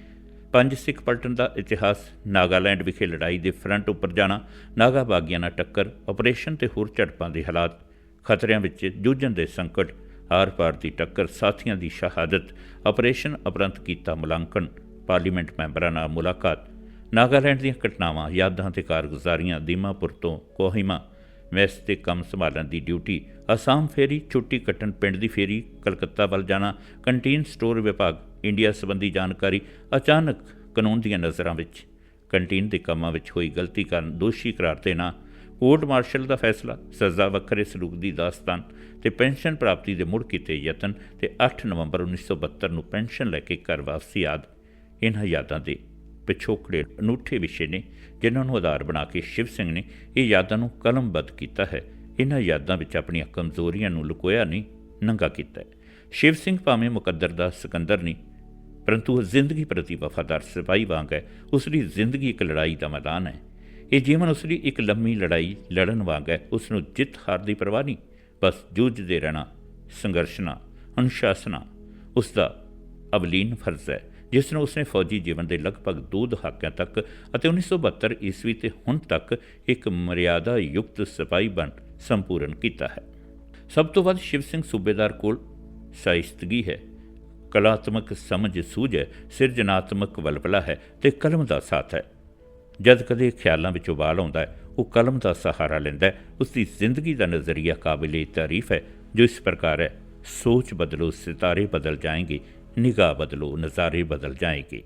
ਪੰਜ ਸਿੱਖ ਪਲਟਨ ਦਾ ਇਤਿਹਾਸ, ਨਾਗਾਲੈਂਡ ਵਿਖੇ ਲੜਾਈ ਦੇ ਫਰੰਟ ਉੱਪਰ ਜਾਣਾ ਨਾਗਾ ਬਾਗੀਆਂ ਨਾਲ ਟੱਕਰ, ਆਪਰੇਸ਼ਨ ਤੇ ਹੋਰ ਝੜਪਾਂ ਦੇ ਹਾਲਾਤ, ਖਤਰਿਆਂ ਵਿੱਚ ਜੂਝਣ ਦੇ ਸੰਕਟ ਆਰ ਪਾਰ ਦੀ ਟੱਕਰ, ਸਾਥੀਆਂ ਦੀ ਸ਼ਹਾਦਤ, ਆਪਰੇਸ਼ਨ ਉਪਰੰਤ ਕੀਤਾ ਮੁਲਾਂਕਣ। ਪਾਰਲੀਮੈਂਟ ਮੈਂਬਰਾਂ ਨਾਲ ਮੁਲਾਕਾਤ। ਨਾਗਾਲੈਂਡ ਦੀਆਂ ਘਟਨਾਵਾਂ, ਯਾਦਾਂ ਤੇ ਕਾਰਗੁਜ਼ਾਰੀਆਂ, ਦੀਮਾਪੁਰ ਤੋਂ ਕੋਹਿਮਾ, ਮੈਸ ਤੇ ਕੰਮ ਸੰਭਾਲਣ ਦੀ ਡਿਊਟੀ, ਅਸਾਮ ਫੇਰੀ, ਛੁੱਟੀ ਕੱਟਣ ਪਿੰਡ ਦੀ ਫੇਰੀ, ਕਲਕੱਤਾ ਵੱਲ ਜਾਣਾ, ਕੰਟੀਨ ਸਟੋਰ ਵਿਭਾਗ, ਇੰਡੀਆ ਸੰਬੰਧੀ ਜਾਣਕਾਰੀ, ਅਚਾਨਕ ਕਾਨੂੰਨ ਦੀਆਂ ਨਜ਼ਰਾਂ ਵਿੱਚ। ਕੰਟੀਨ ਦੇ ਕੰਮਾਂ ਵਿੱਚ ਹੋਈ ਗਲਤੀ ਕਾਰਨ ਦੋਸ਼ੀ ਕਰਾਰ ਦੇਣਾ ਕੋਰਟ ਮਾਰਸ਼ਲ ਦਾ ਫੈਸਲਾ, ਸਜ਼ਾ ਵੱਖਰੇ ਸਲੂਕ ਦੀ ਦਾਸਤਾਨ ਤੇ ਪੈਨਸ਼ਨ ਪ੍ਰਾਪਤੀ ਦੇ ਮੁੜ ਕੀਤੇ ਯਤਨ ਤੇ 8 ਨਵੰਬਰ 1972 ਨੂੰ ਪੈਨਸ਼ਨ ਲੈ ਕੇ ਘਰ ਵਾਪਸੀ ਆਦਿ। ਇਹਨਾਂ ਯਾਦਾਂ ਦੇ ਪਿਛੋਕੜੇ ਅਨੂਠੇ ਵਿਸ਼ੇ ਨੇ, ਜਿਨ੍ਹਾਂ ਨੂੰ ਆਧਾਰ ਬਣਾ ਕੇ ਸ਼ਿਵ ਸਿੰਘ ਨੇ ਇਹ ਯਾਦਾਂ ਨੂੰ ਕਲਮਬੱਧ ਕੀਤਾ ਹੈ। ਇਹਨਾਂ ਯਾਦਾਂ ਵਿੱਚ ਆਪਣੀਆਂ ਕਮਜ਼ੋਰੀਆਂ ਨੂੰ ਲੁਕੋਇਆ ਨਹੀਂ, ਨੰਗਾ ਕੀਤਾ ਹੈ। ਸ਼ਿਵ ਸਿੰਘ ਭਾਵੇਂ ਮੁਕੱਦਰ ਦਾ ਸਿਕੰਦਰ ਨਹੀਂ, ਪਰੰਤੂ ਉਹ ਜ਼ਿੰਦਗੀ ਪ੍ਰਤੀ ਵਫਾਦਾਰ ਸਿਪਾਹੀ ਵਾਂਗ ਹੈ। ਉਸ ਦੀ ਜ਼ਿੰਦਗੀ ਇੱਕ ਲੜਾਈ ਦਾ ਮੈਦਾਨ ਹੈ। ਇਹ ਜੀਵਨ ਉਸ ਲਈ ਇੱਕ ਲੰਮੀ ਲੜਾਈ ਲੜਨ ਵਾਂਗ ਹੈ। ਉਸ ਨੂੰ ਜਿੱਤ ਹਾਰ ਦੀ ਪਰਵਾਹ ਨਹੀਂ, ਬਸ ਜੂਝਦੇ ਰਹਿਣਾ ਸੰਘਰਸ਼ਨਾ ਅਨੁਸ਼ਾਸਨਾ, ਉਸ ਦਾ ਅਵਲੀਨ ਫਰਜ਼ ਹੈ। ਜਿਸ ਨੂੰ ਉਸਨੇ ਫੌਜੀ ਜੀਵਨ ਦੇ ਲਗਭਗ ਦੋ ਦਹਾਕਿਆਂ ਤੱਕ ਅਤੇ 1972 ਈਸਵੀ ਤੇ ਹੁਣ ਤੱਕ ਇੱਕ ਮਰਿਆਦਾ ਯੁਕਤ ਸਿਪਾਹੀ ਬਣ ਸੰਪੂਰਨ ਕੀਤਾ ਹੈ। ਸਭ ਤੋਂ ਵੱਧ ਸ਼ਿਵ ਸਿੰਘ ਸੂਬੇਦਾਰ ਕੋਲ ਸਾਇਸਤਗੀ ਹੈ। ਕਲਾਤਮਕ ਸਮਝ ਸੂਝ ਹੈ, ਸਿਰਜਣਾਤਮਕ ਵਲਵਲਾ ਹੈ ਤੇ ਕਲਮ ਦਾ ਸਾਥ ਹੈ। ਜਦ ਕਦੇ ਖਿਆਲਾਂ ਵਿੱਚ ਉਬਾਲ ਆਉਂਦਾ ਹੈ, ਉਹ ਕਲਮ ਦਾ ਸਹਾਰਾ ਲੈਂਦਾ ਹੈ। ਉਸ ਦੀ ਜ਼ਿੰਦਗੀ ਦਾ ਨਜ਼ਰੀਆ ਕਾਬਿਲੇ ਤਾਰੀਫ ਹੈ, ਜੋ ਇਸ ਪ੍ਰਕਾਰ ਹੈ, ਸੋਚ ਬਦਲੋ, ਸਿਤਾਰੇ ਬਦਲ ਜਾਣਗੇ ਨਿਗਾਹ ਬਦਲੋ ਨਜ਼ਾਰੇ ਬਦਲ ਜਾਣਗੇ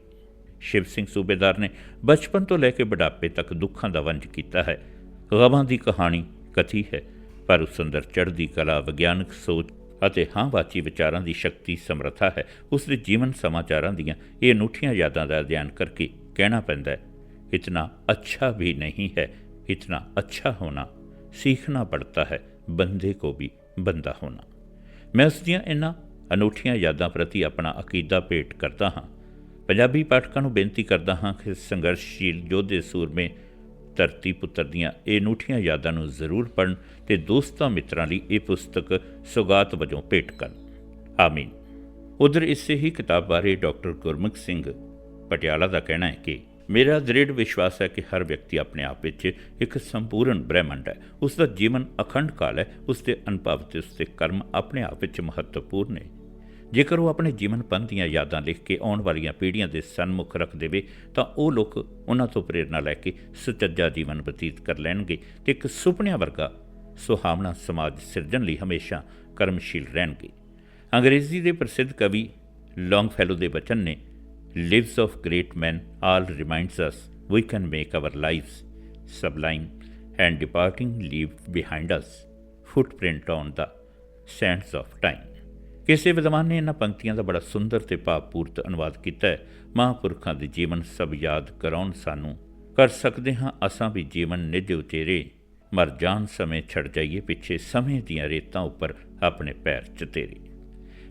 ਸ਼ਿਵ ਸਿੰਘ ਸੂਬੇਦਾਰ ਨੇ ਬਚਪਨ ਤੋਂ ਲੈ ਕੇ ਬੁਢਾਪੇ ਤੱਕ ਦੁੱਖਾਂ ਦਾ ਵੰਜ ਕੀਤਾ ਹੈ ਗਮਾਂ ਦੀ ਕਹਾਣੀ ਕਥੀ ਹੈ ਪਰ ਉਸ ਅੰਦਰ ਚੜ੍ਹਦੀ ਕਲਾ ਵਿਗਿਆਨਕ ਸੋਚ ਅਤੇ ਹਾਂਵਾਚੀ ਵਿਚਾਰਾਂ ਦੀ ਸ਼ਕਤੀ ਸਮਰੱਥਾ ਹੈ ਉਸ ਦੇ ਜੀਵਨ ਸਮਾਚਾਰਾਂ ਦੀਆਂ ਇਹ ਅਨੂਠੀਆਂ ਯਾਦਾਂ ਦਾ ਅਧਿਐਨ ਕਰਕੇ ਕਹਿਣਾ ਪੈਂਦਾ ਹੈ ਇਤਨਾ ਅੱਛਾ ਵੀ ਨਹੀਂ ਹੈ ਇਤਨਾ ਅੱਛਾ ਹੋਣਾ सीखना पड़ता है ਬੰਦੇ ਕੋ ਵੀ ਬੰਦਾ ਹੋਣਾ ਮੈਂ ਉਸ ਦੀਆਂ ਇਹਨਾਂ ਅਨੂਠੀਆਂ ਯਾਦਾਂ ਪ੍ਰਤੀ ਆਪਣਾ ਅਕੀਦਾ ਭੇਟ ਕਰਦਾ ਹਾਂ। ਪੰਜਾਬੀ ਪਾਠਕਾਂ ਨੂੰ ਬੇਨਤੀ ਕਰਦਾ ਹਾਂ ਕਿ ਸੰਘਰਸ਼ਸ਼ੀਲ ਯੋਧੇ ਸੂਰਮੇ ਧਰਤੀ ਪੁੱਤਰ ਦੀਆਂ ਇਹ ਅਨੂਠੀਆਂ ਯਾਦਾਂ ਨੂੰ ਜ਼ਰੂਰ ਪੜ੍ਹਨ ਤੇ ਦੋਸਤਾਂ ਮਿੱਤਰਾਂ ਲਈ ਇਹ ਪੁਸਤਕ ਸੁਗਾਤ ਵਜੋਂ ਭੇਟ ਕਰਨ। ਆਮੀਨ। ਉਧਰ ਇਸੇ ਹੀ ਕਿਤਾਬ ਬਾਰੇ ਡਾਕਟਰ ਗੁਰਮੁਖ ਸਿੰਘ ਪਟਿਆਲਾ ਦਾ ਕਹਿਣਾ ਹੈ ਕਿ ਮੇਰਾ ਦ੍ਰਿੜ ਵਿਸ਼ਵਾਸ ਹੈ ਕਿ ਹਰ ਵਿਅਕਤੀ ਆਪਣੇ ਆਪ ਵਿੱਚ ਇੱਕ ਸੰਪੂਰਨ ਬ੍ਰਹਿਮੰਡ ਹੈ। ਉਸ ਦਾ ਜੀਵਨ ਅਖੰਡ ਕਾਲ ਹੈ। ਉਸ ਦੇ ਅਨੁਭਵ ਤੇ ਉਸ ਦੇ ਕਰਮ ਆਪਣੇ ਆਪ ਵਿੱਚ ਮਹੱਤਵਪੂਰਨ ਨੇ। ਜੇਕਰ ਉਹ ਆਪਣੇ ਜੀਵਨਪੰਥ ਦੀਆਂ ਯਾਦਾਂ ਲਿਖ ਕੇ ਆਉਣ ਵਾਲੀਆਂ ਪੀੜ੍ਹੀਆਂ ਦੇ ਸਨਮੁਖ ਰੱਖ ਦੇਵੇ, ਤਾਂ ਉਹ ਲੋਕ ਉਹਨਾਂ ਤੋਂ ਪ੍ਰੇਰਣਾ ਲੈ ਕੇ ਸੁਚੱਜਾ ਜੀਵਨ ਬਤੀਤ ਕਰ ਲੈਣਗੇ ਤੇ ਇੱਕ ਸੁਪਨਿਆਂ ਵਰਗਾ ਸੁਹਾਵਣਾ ਸਮਾਜ ਸਿਰਜਣ ਲਈ ਹਮੇਸ਼ਾ ਕਰਮਸ਼ੀਲ ਰਹਿਣਗੇ। ਅੰਗਰੇਜ਼ੀ ਦੇ ਪ੍ਰਸਿੱਧ ਕਵੀ ਲੌਂਗਫੈਲੋ ਦੇ ਬਚਨ ਨੇ lives of great men all reminds us we can make our lives sublime and departing leave behind us footprint on the sands of time ਕਿਸੇ ਵਿਦਵਾਨ ਨੇ ਇਹਨਾਂ ਪੰਕਤੀਆਂ ਦਾ ਬੜਾ ਸੁੰਦਰ ਤੇ ਭਾਵਪੂਰਤ ਅਨੁਵਾਦ ਕੀਤਾ ਹੈ ਮਹਾਂਪੁਰਖਾਂ ਦੇ ਜੀਵਨ ਸਭ ਯਾਦ ਕਰਾਉਣ ਸਾਨੂੰ ਕਰ ਸਕਦੇ ਹਾਂ ਅਸਾਂ ਵੀ ਜੀਵਨ ਨਿਜ ਉਚੇਰੇ ਮਰ ਜਾਣ ਸਮੇਂ ਛੜ ਜਾਈਏ ਪਿੱਛੇ ਸਮੇਂ ਦੀਆਂ ਰੇਤਾਂ ਉੱਪਰ ਆਪਣੇ ਪੈਰ ਚਤੇਰੇ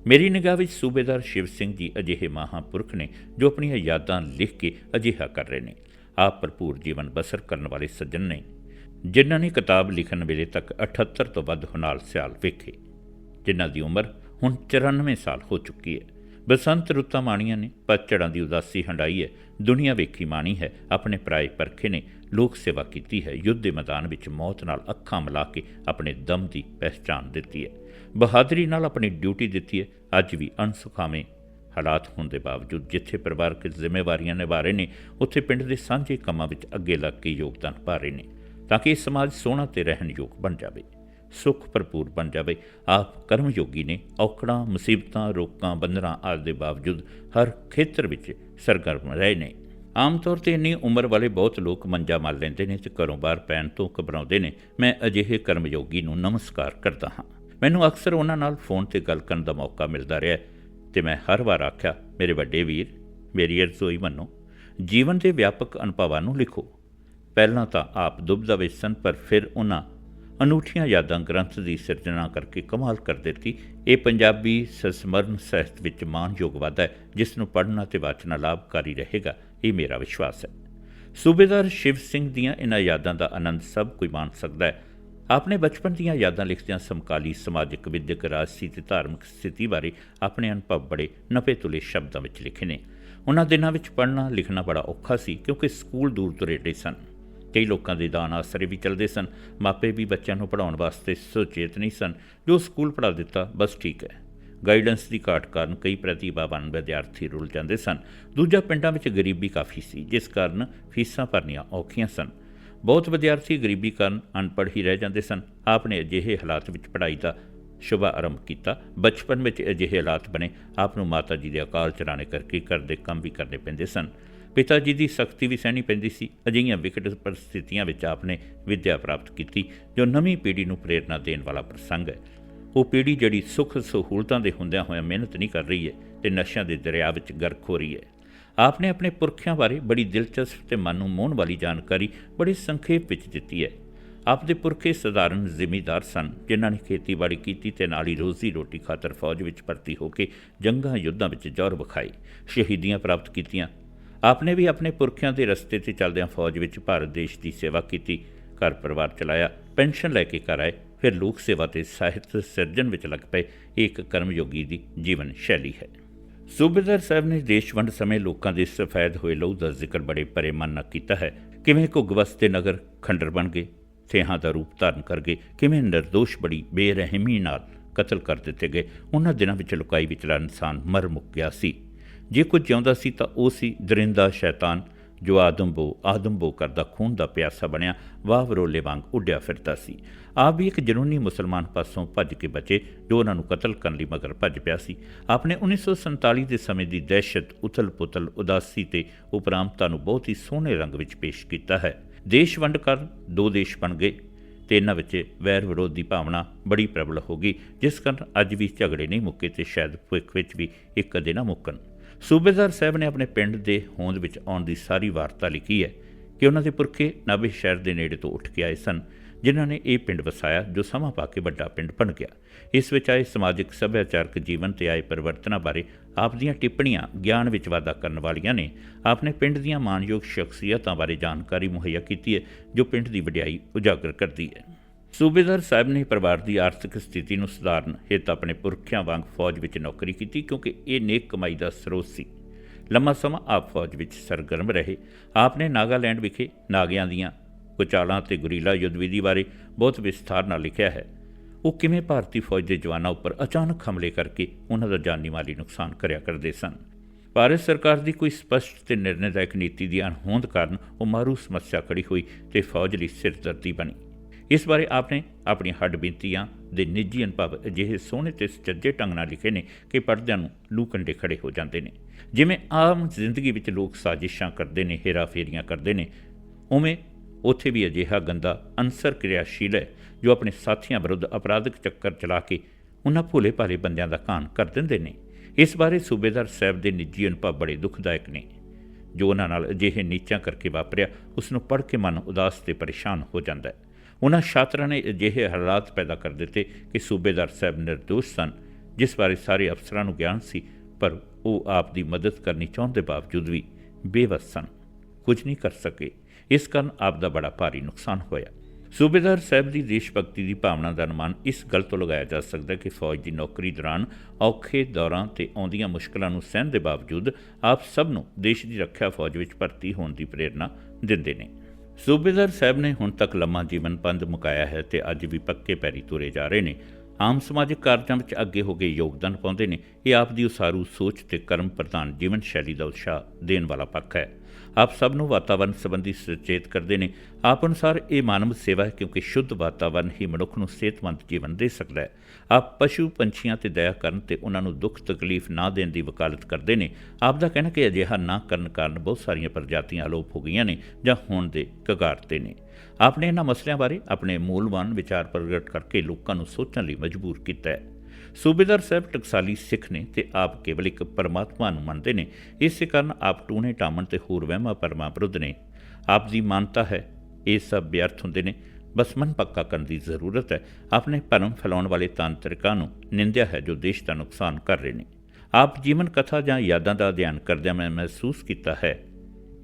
ਮੇਰੀ ਨਿਗਾਹ ਵਿੱਚ ਸੂਬੇਦਾਰ ਸ਼ਿਵ ਸਿੰਘ ਜੀ ਅਜਿਹੇ ਮਹਾਂਪੁਰਖ ਨੇ ਜੋ ਆਪਣੀਆਂ ਯਾਦਾਂ ਲਿਖ ਕੇ ਅਜਿਹਾ ਕਰ ਰਹੇ ਨੇ। ਆਪ ਭਰਪੂਰ ਜੀਵਨ ਬਸਰ ਕਰਨ ਵਾਲੇ ਸੱਜਣ ਨੇ, ਜਿਨ੍ਹਾਂ ਨੇ ਕਿਤਾਬ ਲਿਖਣ ਵੇਲੇ ਤੱਕ 78 ਤੋਂ ਵੱਧ ਹੁਨਾਲ ਸਿਆਲ ਵੇਖੇ, ਜਿਨ੍ਹਾਂ ਦੀ ਉਮਰ ਹੁਣ 94 ਸਾਲ ਹੋ ਚੁੱਕੀ ਹੈ। ਬਸੰਤ ਰੁੱਤਾਂ ਮਾਣੀਆਂ ਨੇ ਪਤਝੜਾਂ ਦੀ ਉਦਾਸੀ ਹੰਡਾਈ ਹੈ। ਦੁਨੀਆ ਵੇਖੀ ਮਾਣੀ ਹੈ, ਆਪਣੇ ਪਰਾਏ ਪਰਖੇ ਨੇ ਲੋਕ ਸੇਵਾ ਕੀਤੀ ਹੈ। ਯੁੱਧ ਦੇ ਮੈਦਾਨ ਵਿੱਚ ਮੌਤ ਨਾਲ ਅੱਖਾਂ ਮਿਲਾ ਕੇ ਆਪਣੇ ਦਮ ਦੀ ਪਹਿਚਾਣ ਦਿੱਤੀ ਹੈ। ਬਹਾਦਰੀ ਨਾਲ ਆਪਣੀ ਡਿਊਟੀ ਦਿੱਤੀ ਹੈ। ਅੱਜ ਵੀ ਅਣਸੁਖਾਵੇਂ ਹਾਲਾਤ ਹੋਣ ਦੇ ਬਾਵਜੂਦ ਜਿੱਥੇ ਪਰਿਵਾਰਕ ਜ਼ਿੰਮੇਵਾਰੀਆਂ ਨਿਭਾ ਰਹੇ ਨੇ, ਉੱਥੇ ਪਿੰਡ ਦੇ ਸਾਂਝੇ ਕੰਮਾਂ ਵਿੱਚ ਅੱਗੇ ਲੱਗ ਕੇ ਯੋਗਦਾਨ ਪਾ ਰਹੇ ਨੇ, ਤਾਂ ਕਿ ਇਹ ਸਮਾਜ ਸੋਹਣਾ ਤੇ ਰਹਿਣਯੋਗ ਬਣ ਜਾਵੇ, ਸੁਖ ਭਰਪੂਰ ਬਣ ਜਾਵੇ। ਆਪ ਕਰਮ ਯੋਗੀ ਨੇ ਔਕੜਾਂ, ਮੁਸੀਬਤਾਂ, ਰੋਕਾਂ, ਬੰਦਰਾਂ ਆਦਿ ਦੇ ਬਾਵਜੂਦ ਹਰ ਖੇਤਰ ਵਿੱਚ ਸਰਗਰਮ ਰਹੇ ਨੇ। ਆਮ ਤੌਰ ਤੇ ਇੰਨੀ ਉਮਰ ਵਾਲੇ ਬਹੁਤ ਲੋਕ ਮੰਜਾ ਮਾਰ ਲੈਂਦੇ ਨੇ ਤੇ ਘਰੋਂ ਬਾਹਰ ਪੈਣ ਤੋਂ ਘਬਰਾਉਂਦੇ ਨੇ। ਮੈਂ ਅਜਿਹੇ ਕਰਮਯੋਗੀ ਨੂੰ ਨਮਸਕਾਰ ਕਰਦਾ ਹਾਂ। ਮੈਨੂੰ ਅਕਸਰ ਉਹਨਾਂ ਨਾਲ ਫੋਨ ਤੇ ਗੱਲ ਕਰਨ ਦਾ ਮੌਕਾ ਮਿਲਦਾ ਰਿਹਾ ਤੇ ਮੈਂ ਹਰ ਵਾਰ ਆਖਿਆ, ਮੇਰੇ ਵੱਡੇ ਵੀਰ, ਮੇਰੀ ਅਰਜ਼ੋਈ ਮੰਨੋ, ਜੀਵਨ ਦੇ ਵਿਆਪਕ ਅਨੁਭਵਾਂ ਨੂੰ ਲਿਖੋ। ਪਹਿਲਾਂ ਤਾਂ ਆਪ ਦੁਬਦਾ ਵਿੱਚ ਸਨ, ਪਰ ਫਿਰ ਉਹਨਾਂ ਅਨੂਠੀਆਂ ਯਾਦਾਂ ਗ੍ਰੰਥ ਦੀ ਸਿਰਜਣਾ ਕਰਕੇ ਕਮਾਲ ਕਰ ਦਿੱਤੀ। ਇਹ ਪੰਜਾਬੀ ਸੰਸਮਰਨ ਸਾਹਿਤ ਵਿੱਚ ਮਾਨਯੋਗ ਵਾਧਾ ਹੈ, ਜਿਸ ਨੂੰ ਪੜ੍ਹਨਾ ਤੇ ਵਾਚਣਾ ਲਾਭਕਾਰੀ ਰਹੇਗਾ, ਇਹ ਮੇਰਾ ਵਿਸ਼ਵਾਸ ਹੈ। ਸੂਬੇਦਾਰ ਸ਼ਿਵ ਸਿੰਘ ਦੀਆਂ ਇਹਨਾਂ ਯਾਦਾਂ ਦਾ ਆਨੰਦ ਸਭ ਕੋਈ ਮਾਣ ਸਕਦਾ ਹੈ। ਆਪਣੇ ਬਚਪਨ ਦੀਆਂ ਯਾਦਾਂ ਲਿਖਦਿਆਂ ਸਮਕਾਲੀ ਸਮਾਜਿਕ, ਵਿਦਿਅਕ, ਰਾਜਸੀ ਤੇ ਧਾਰਮਿਕ ਸਥਿਤੀ ਬਾਰੇ ਆਪਣੇ ਅਨੁਭਵ ਬੜੇ ਨਪੇ ਤੁਲੇ ਸ਼ਬਦਾਂ ਵਿੱਚ ਲਿਖੇ ਨੇ। ਉਹਨਾਂ ਦਿਨਾਂ ਵਿੱਚ ਪੜ੍ਹਨਾ, ਲਿਖਣਾ ਬੜਾ ਔਖਾ ਸੀ ਕਿਉਂਕਿ ਸਕੂਲ ਦੂਰ ਦੁਰੇਡੇ ਸਨ। ਕਈ ਲੋਕਾਂ ਦੇ ਦਾਨ ਆਸਰੇ ਵੀ ਚੱਲਦੇ ਸਨ। ਮਾਪੇ ਵੀ ਬੱਚਿਆਂ ਨੂੰ ਪੜਾਉਣ ਵਾਸਤੇ ਸੁਚੇਤ ਨਹੀਂ ਸਨ। ਜੋ ਸਕੂਲ ਪੜਾ ਦਿੱਤਾ, ਬਸ ਠੀਕ ਹੈ। ਗਾਈਡੈਂਸ ਦੀ ਘਾਟ ਕਾਰਨ ਕਈ ਪ੍ਰਤਿਭਾਵਾਨ ਵਿਦਿਆਰਥੀ ਰੁਲ ਜਾਂਦੇ ਸਨ। ਦੂਜਾ ਪਿੰਡਾਂ ਵਿੱਚ ਗਰੀਬੀ ਕਾਫੀ ਸੀ, ਜਿਸ ਕਾਰਨ ਫੀਸਾਂ ਭਰਨੀਆਂ ਔਖੀਆਂ ਸਨ। ਬਹੁਤ ਵਿਦਿਆਰਥੀ ਗਰੀਬੀ ਕਾਰਨ ਅਨਪੜ੍ਹ ਹੀ ਰਹਿ ਜਾਂਦੇ ਸਨ। ਆਪ ਨੇ ਅਜਿਹੇ ਹਾਲਾਤ ਵਿੱਚ ਪੜ੍ਹਾਈ ਦਾ ਸ਼ੁਭਾ ਆਰੰਭ ਕੀਤਾ। ਬਚਪਨ ਵਿੱਚ ਅਜਿਹੇ ਹਾਲਾਤ ਬਣੇ। ਆਪ ਨੂੰ ਮਾਤਾ ਜੀ ਦੇ ਅਕਾਲ ਚਲਾਣੇ ਕਰਕੇ ਘਰ ਦੇ ਕੰਮ ਵੀ ਕਰਨੇ ਪੈਂਦੇ ਸਨ। ਪਿਤਾ ਜੀ ਦੀ ਸਖਤੀ ਵੀ ਸਹਿਣੀ ਪੈਂਦੀ ਸੀ। ਅਜਿਹੀਆਂ ਵਿਕਟ ਪਰਿਸਥਿਤੀਆਂ ਵਿੱਚ ਆਪ ਨੇ ਵਿੱਦਿਆ ਪ੍ਰਾਪਤ ਕੀਤੀ, ਜੋ ਨਵੀਂ ਪੀੜ੍ਹੀ ਨੂੰ ਪ੍ਰੇਰਨਾ ਦੇਣ ਵਾਲਾ ਪ੍ਰਸੰਗ ਹੈ। ਉਹ ਪੀੜ੍ਹੀ ਜਿਹੜੀ ਸੁੱਖ ਸਹੂਲਤਾਂ ਦੇ ਹੁੰਦਿਆਂ ਹੋਇਆਂ ਮਿਹਨਤ ਨਹੀਂ ਕਰ ਰਹੀ ਹੈ ਤੇ ਨਸ਼ਿਆਂ ਦੇ ਦਰਿਆ ਵਿੱਚ ਗਰਕ ਹੋ ਰਹੀ ਹੈ। ਆਪ ਨੇ ਆਪਣੇ ਪੁਰਖਿਆਂ ਬਾਰੇ ਬੜੀ ਦਿਲਚਸਪ ਤੇ ਮਨ ਨੂੰ ਮੋਹਣ ਵਾਲੀ ਜਾਣਕਾਰੀ ਬੜੇ ਸੰਖੇਪ ਵਿੱਚ ਦਿੱਤੀ ਹੈ। ਆਪ ਦੇ ਪੁਰਖੇ ਸਧਾਰਨ ਜ਼ਿਮੀਦਾਰ ਸਨ, ਜਿਨ੍ਹਾਂ ਨੇ ਖੇਤੀਬਾੜੀ ਕੀਤੀ ਤੇ ਨਾਲ ਹੀ ਰੋਜ਼ੀ ਰੋਟੀ ਖਾਤਰ ਫੌਜ ਵਿੱਚ ਭਰਤੀ ਹੋ ਕੇ ਜੰਗਾਂ ਯੁੱਧਾਂ ਵਿੱਚ ਜੌਹਰ ਵਿਖਾਈ ਸ਼ਹੀਦੀਆਂ ਪ੍ਰਾਪਤ ਕੀਤੀਆਂ। ਆਪ ਨੇ ਵੀ ਆਪਣੇ ਪੁਰਖਿਆਂ ਦੇ ਰਸਤੇ ਤੇ ਚੱਲਦਿਆਂ ਫੌਜ ਵਿੱਚ ਭਾਰਤ ਦੇਸ਼ ਦੀ ਸੇਵਾ ਕੀਤੀ, ਘਰ ਪਰਿਵਾਰ ਚਲਾਇਆ, ਪੈਨਸ਼ਨ ਲੈ ਕੇ ਘਰ ਆਏ, ਫਿਰ ਲੋਕ ਸੇਵਾ ਤੇ ਸਾਹਿਤ ਸਿਰਜਣ ਵਿੱਚ ਲੱਗ ਪਏ, ਇਹ ਇੱਕ ਕਰਮਯੋਗੀ ਦੀ ਜੀਵਨ ਸ਼ੈਲੀ ਹੈ। ਸੂਬੇਦਾਰ ਸਾਹਿਬ ਨੇ ਦੇਸ਼ ਵੰਡ ਸਮੇਂ ਲੋਕਾਂ ਦੇ ਸਫੈਦ ਹੋਏ ਲਹੂ ਦਾ ਜ਼ਿਕਰ ਬੜੇ ਭਰੇ ਮਨ ਨਾਲ ਕੀਤਾ ਹੈ। ਕਿਵੇਂ ਘੁੱਗਵਸ ਦੇ ਨਗਰ ਖੰਡਰ ਬਣ ਗਏ, ਥੇਹਾਂ ਦਾ ਰੂਪ ਧਾਰਨ ਕਰ ਗਏ, ਕਿਵੇਂ ਨਿਰਦੋਸ਼ ਬੜੀ ਬੇਰਹਿਮੀ ਨਾਲ ਕਤਲ ਕਰ ਦਿੱਤੇ ਗਏ, ਉਹਨਾਂ ਦਿਨਾਂ ਵਿੱਚ ਲੁਕਾਈ ਵਿਚਲਾ ਇਨਸਾਨ ਮਰ ਮੁੱਕ ਗਿਆ ਸੀ। ਜੇ ਕੋਈ ਜਿਉਂਦਾ ਸੀ ਤਾਂ ਉਹ ਸੀ ਦਰਿੰਦਾ ਸ਼ੈਤਾਨ, ਜੋ ਆਦਮਬੋ ਆਦਮਬੋ ਕਰਦਾ ਖੂਨ ਦਾ ਪਿਆਸਾ ਬਣਿਆ ਵਾਹ ਵਰੋਲੇ ਵਾਂਗ ਉੱਡਿਆ ਫਿਰਦਾ ਸੀ। ਆਪ ਵੀ ਇੱਕ ਜਨੂਨੀ ਮੁਸਲਮਾਨ ਪਾਸੋਂ ਭੱਜ ਕੇ ਬਚੇ, ਜੋ ਉਹਨਾਂ ਨੂੰ ਕਤਲ ਕਰਨ ਲਈ ਮਗਰ ਭੱਜ ਪਿਆ ਸੀ। ਆਪਨੇ 1947 ਦੇ ਸਮੇਂ ਦੀ ਦਹਿਸ਼ਤ, ਉਥਲ-ਪੁਥਲ, ਉਦਾਸੀ ਤੇ ਉਪਰਾਮਤਾ ਨੂੰ ਬਹੁਤ ਹੀ ਸੋਹਣੇ ਰੰਗ ਵਿੱਚ ਪੇਸ਼ ਕੀਤਾ ਹੈ। ਦੇਸ਼ ਵੰਡ ਕਰ, ਦੋ ਦੇਸ਼ ਬਣ ਗਏ ਤੇ ਇਹਨਾਂ ਵਿੱਚ ਵੈਰ ਵਿਰੋਧ ਦੀ ਭਾਵਨਾ ਬੜੀ ਪ੍ਰਬਲ ਹੋ ਗਈ, ਜਿਸ ਕਾਰਨ ਅੱਜ ਵੀ ਝਗੜੇ ਨਹੀਂ ਮੁੱਕੇ ਤੇ ਸ਼ਾਇਦ ਭਵਿੱਖ ਵਿੱਚ ਵੀ ਇੱਕ ਕਦੇ ਨਾ ਮੁੱਕਣ। ਸੂਬੇਦਾਰ ਸਾਹਿਬ ਨੇ ਆਪਣੇ ਪਿੰਡ ਦੇ ਹੋਂਦ ਵਿੱਚ ਆਉਣ ਦੀ ਸਾਰੀ ਵਾਰਤਾ ਲਿਖੀ ਹੈ ਕਿ ਉਹਨਾਂ ਦੇ ਪੁਰਖੇ ਨਾਭੇ ਸ਼ਹਿਰ ਦੇ ਨੇੜੇ ਤੋਂ ਉੱਠ ਕੇ ਆਏ ਸਨ। ਜਿਨ੍ਹਾਂ ਨੇ ਇਹ ਪਿੰਡ ਵਸਾਇਆ, ਜੋ ਸਮਾਂ ਪਾ ਕੇ ਵੱਡਾ ਪਿੰਡ ਬਣ ਗਿਆ। ਇਸ ਵਿੱਚ ਆਏ ਸਮਾਜਿਕ ਸੱਭਿਆਚਾਰਕ ਜੀਵਨ ਤੇ ਆਏ ਪਰਿਵਰਤਨਾਂ ਬਾਰੇ ਆਪ ਦੀਆਂ ਟਿੱਪਣੀਆਂ ਗਿਆਨ ਵਿੱਚ ਵਾਧਾ ਕਰਨ ਵਾਲੀਆਂ ਨੇ ਆਪਣੇ ਪਿੰਡ ਦੀਆਂ ਮਾਨਯੋਗ ਸ਼ਖਸੀਅਤਾਂ ਬਾਰੇ ਜਾਣਕਾਰੀ ਮੁਹੱਈਆ ਕੀਤੀ ਹੈ, ਜੋ ਪਿੰਡ ਦੀ ਵਡਿਆਈ ਉਜਾਗਰ ਕਰਦੀ ਹੈ। ਸੂਬੇਦਾਰ ਸਾਹਿਬ ਨੇ ਪਰਿਵਾਰ ਦੀ ਆਰਥਿਕ ਸਥਿਤੀ ਨੂੰ ਸੁਧਾਰਨ ਹਿੱਤ ਆਪਣੇ ਪੁਰਖਿਆਂ ਵਾਂਗ ਫੌਜ ਵਿੱਚ ਨੌਕਰੀ ਕੀਤੀ, ਕਿਉਂਕਿ ਇਹ ਨੇਕ ਕਮਾਈ ਦਾ ਸਰੋਤ ਸੀ। ਲੰਮਾ ਸਮਾਂ ਆਪ ਫੌਜ ਵਿੱਚ ਸਰਗਰਮ ਰਹੇ। ਆਪ ਨੇ ਨਾਗਾਲੈਂਡ ਵਿਖੇ ਨਾਗਿਆਂ ਦੀਆਂ ਕੁਚਾਲਾਂ ਤੇ ਗੁਰੀਲਾ ਯੁੱਧ ਵਿਧੀ ਬਾਰੇ ਬਹੁਤ ਵਿਸਥਾਰ ਨਾਲ ਲਿਖਿਆ ਹੈ। ਉਹ ਕਿਵੇਂ ਭਾਰਤੀ ਫੌਜ ਦੇ ਜਵਾਨਾਂ ਉੱਪਰ ਅਚਾਨਕ ਹਮਲੇ ਕਰਕੇ ਉਹਨਾਂ ਦਾ ਜਾਨੀ ਮਾਲੀ ਨੁਕਸਾਨ ਕਰਿਆ ਕਰਦੇ ਸਨ? ਭਾਰਤ ਸਰਕਾਰ ਦੀ ਕੋਈ ਸਪਸ਼ਟ ਤੇ ਨਿਰਣੈਦਾਇਕ ਨੀਤੀ ਦੀ ਅਣਹੋਂਦ ਕਾਰਨ ਉਹ ਮਾਰੂ ਸਮੱਸਿਆ ਖੜੀ ਹੋਈ ਤੇ ਫੌਜ ਲਈ ਸਿਰਦਰਦੀ ਬਣੀ। ਇਸ ਬਾਰੇ ਆਪਨੇ ਆਪਣੀ ਹੱਡ ਬੀਤੀਆਂ ਦੇ ਨਿੱਜੀ ਅਨੁਭਵ ਅਜਿਹੇ ਸੋਹਣੇ ਤੇ ਸੱਜੇ ਢੰਗ ਨਾਲ ਲਿਖੇ ਨੇ ਕਿ ਪੜਦਿਆਂ ਨੂੰ ਲੂ ਕੰਡੇ ਖੜੇ ਹੋ ਜਾਂਦੇ ਨੇ। ਜਿਵੇਂ ਆਮ ਜ਼ਿੰਦਗੀ ਵਿੱਚ ਲੋਕ ਸਾਜ਼ਿਸ਼ਾਂ ਕਰਦੇ ਨੇ ਹੇਰਾ ਫੇਰੀਆਂ ਕਰਦੇ ਨੇ, ਉਵੇਂ ਉੱਥੇ ਵੀ ਅਜਿਹਾ ਗੰਦਾ ਅਨਸਰ ਕਿਰਿਆਸ਼ੀਲ ਹੈ, ਜੋ ਆਪਣੇ ਸਾਥੀਆਂ ਵਿਰੁੱਧ ਅਪਰਾਧਿਕ ਚੱਕਰ ਚਲਾ ਕੇ ਉਹਨਾਂ ਭੋਲੇ ਭਾਲੇ ਬੰਦਿਆਂ ਦਾ ਕਾਨ ਕਰ ਦਿੰਦੇ ਨੇ। ਇਸ ਬਾਰੇ ਸੂਬੇਦਾਰ ਸਾਹਿਬ ਦੇ ਨਿੱਜੀ ਅਨੁਭਵ ਬੜੇ ਦੁਖਦਾਇਕ ਨੇ। ਜੋ ਉਹਨਾਂ ਨਾਲ ਅਜਿਹੇ ਨੀਚਾਂ ਕਰਕੇ ਵਾਪਰਿਆ ਉਸ ਨੂੰ ਪੜ੍ਹ ਕੇ ਮਨ ਉਦਾਸ ਤੇ ਪਰੇਸ਼ਾਨ ਹੋ ਜਾਂਦਾ ਹੈ। ਉਹਨਾਂ ਛਾਤਰਾਂ ਨੇ ਅਜਿਹੇ ਹਾਲਾਤ ਪੈਦਾ ਕਰ ਦਿੱਤੇ ਕਿ ਸੂਬੇਦਾਰ ਸਾਹਿਬ ਨਿਰਦੋਸ਼ ਸਨ, ਜਿਸ ਬਾਰੇ ਸਾਰੇ ਅਫਸਰਾਂ ਨੂੰ ਗਿਆਨ ਸੀ, ਪਰ ਉਹ ਆਪ ਦੀ ਮਦਦ ਕਰਨੀ ਚਾਹੁੰਦੇ ਬਾਵਜੂਦ ਵੀ ਬੇਵਸ ਸਨ। ਕੁਝ ਨਹੀਂ ਕਰ ਸਕੇ। ਇਸ ਕਾਰਨ ਆਪ ਦਾ ਬੜਾ ਭਾਰੀ ਨੁਕਸਾਨ ਹੋਇਆ। ਸੂਬੇਦਾਰ ਸਾਹਿਬ ਦੀ ਦੇਸ਼ ਭਗਤੀ ਦੀ ਭਾਵਨਾ ਦਾ ਅਨੁਮਾਨ ਇਸ ਗੱਲ ਤੋਂ ਲਗਾਇਆ ਜਾ ਸਕਦਾ ਕਿ ਫੌਜ ਦੀ ਨੌਕਰੀ ਦੌਰਾਨ ਔਖੇ ਦੌਰਾਂ ਤੇ ਆਉਂਦੀਆਂ ਮੁਸ਼ਕਲਾਂ ਨੂੰ ਸਹਿਣ ਦੇ ਬਾਵਜੂਦ ਆਪ ਸਭ ਨੂੰ ਦੇਸ਼ ਦੀ ਰੱਖਿਆ ਫੌਜ ਵਿੱਚ ਭਰਤੀ ਹੋਣ ਦੀ ਪ੍ਰੇਰਣਾ ਦਿੰਦੇ ਨੇ। ਸੂਬੇਦਾਰ ਸਾਹਿਬ ਨੇ ਹੁਣ ਤੱਕ ਲੰਮਾ ਜੀਵਨ ਪੰਧ ਮੁਕਾਇਆ ਹੈ ਤੇ ਅੱਜ ਵੀ ਪੱਕੇ ਪੈਰੀ ਤੁਰੇ ਜਾ ਰਹੇ ਨੇ। ਆਮ ਸਮਾਜਿਕ ਕਾਰਜਾਂ ਵਿੱਚ ਅੱਗੇ ਹੋ ਕੇ ਯੋਗਦਾਨ ਪਾਉਂਦੇ ਨੇ। ਇਹ ਆਪ ਦੀ ਉਸਾਰੂ ਸੋਚ ਤੇ ਕਰਮ ਪ੍ਰਧਾਨ ਜੀਵਨ ਸ਼ੈਲੀ ਦਾ ਉਤਸ਼ਾਹ ਦੇਣ ਵਾਲਾ ਪੱਖ ਹੈ। ਆਪ ਸਭ ਨੂੰ ਵਾਤਾਵਰਣ ਸੰਬੰਧੀ ਸੁਚੇਤ ਕਰਦੇ ਨੇ। ਆਪ ਅਨੁਸਾਰ ਇਹ ਮਾਨਵ ਸੇਵਾ ਹੈ ਕਿਉਂਕਿ ਸ਼ੁੱਧ ਵਾਤਾਵਰਣ ਹੀ ਮਨੁੱਖ ਨੂੰ ਸਿਹਤਮੰਦ ਜੀਵਨ ਦੇ ਸਕਦਾ ਹੈ। ਆਪ ਪਸ਼ੂ ਪੰਛੀਆਂ ਤੇ ਦਇਆ ਕਰਨ ਤੇ ਉਹਨਾਂ ਨੂੰ ਦੁੱਖ ਤਕਲੀਫ ਨਾ ਦੇਣ ਦੀ ਵਕਾਲਤ ਕਰਦੇ ਨੇ। ਆਪ ਦਾ ਕਹਿਣਾ ਕਿ ਅਜਿਹਾ ਨਾ ਕਰਨ ਕਾਰਨ ਬਹੁਤ ਸਾਰੀਆਂ ਪ੍ਰਜਾਤੀਆਂ ਅਲੋਪ ਹੋ ਗਈਆਂ ਨੇ ਜਾਂ ਹੋਣ ਦੇ ਕਗਾਰ ਤੇ ਨੇ। ਆਪਨੇ ਇਹਨਾਂ ਮਸਲਿਆਂ ਬਾਰੇ ਆਪਣੇ ਮੂਲਵਾਨ ਵਿਚਾਰ ਪ੍ਰਗਟ ਕਰਕੇ ਲੋਕਾਂ ਨੂੰ ਸੋਚਣ ਲਈ ਮਜਬੂਰ ਕੀਤਾ ਹੈ। ਸੂਬੇਦਾਰ ਸਾਹਿਬ ਟਕਸਾਲੀ ਸਿੱਖ ਨੇ ਤੇ ਆਪ ਕੇਵਲ ਇੱਕ ਪਰਮਾਤਮਾ ਨੂੰ ਮੰਨਦੇ ਨੇ, ਇਸੇ ਕਾਰਨ ਆਪ ਟੂਣੇ ਟਾਮਣ ਤੇ ਹੋਰ ਵਹਿਮਾਂ ਪਰਮਾ ਵਿਰੁੱਧ ਨੇ। ਆਪ ਦੀ ਮਾਨਤਾ ਹੈ, ਇਹ ਸਭ ਵਿਅਰਥ ਹੁੰਦੇ ਨੇ। ਬਸ ਮਨ ਪੱਕਾ ਕਰਨ ਦੀ ਜ਼ਰੂਰਤ ਹੈ। ਆਪਣੇ ਭਰਮ ਫੈਲਾਉਣ ਵਾਲੇ ਤਾਂਤਰਿਕਾਂ ਨੂੰ ਨਿੰਦਿਆ ਹੈ ਜੋ ਦੇਸ਼ ਦਾ ਨੁਕਸਾਨ ਕਰ ਰਹੇ ਨੇ। ਆਪ ਜੀਵਨ ਕਥਾ ਜਾਂ ਯਾਦਾਂ ਦਾ ਅਧਿਐਨ ਕਰਦਿਆਂ ਮੈਂ ਮਹਿਸੂਸ ਕੀਤਾ ਹੈ।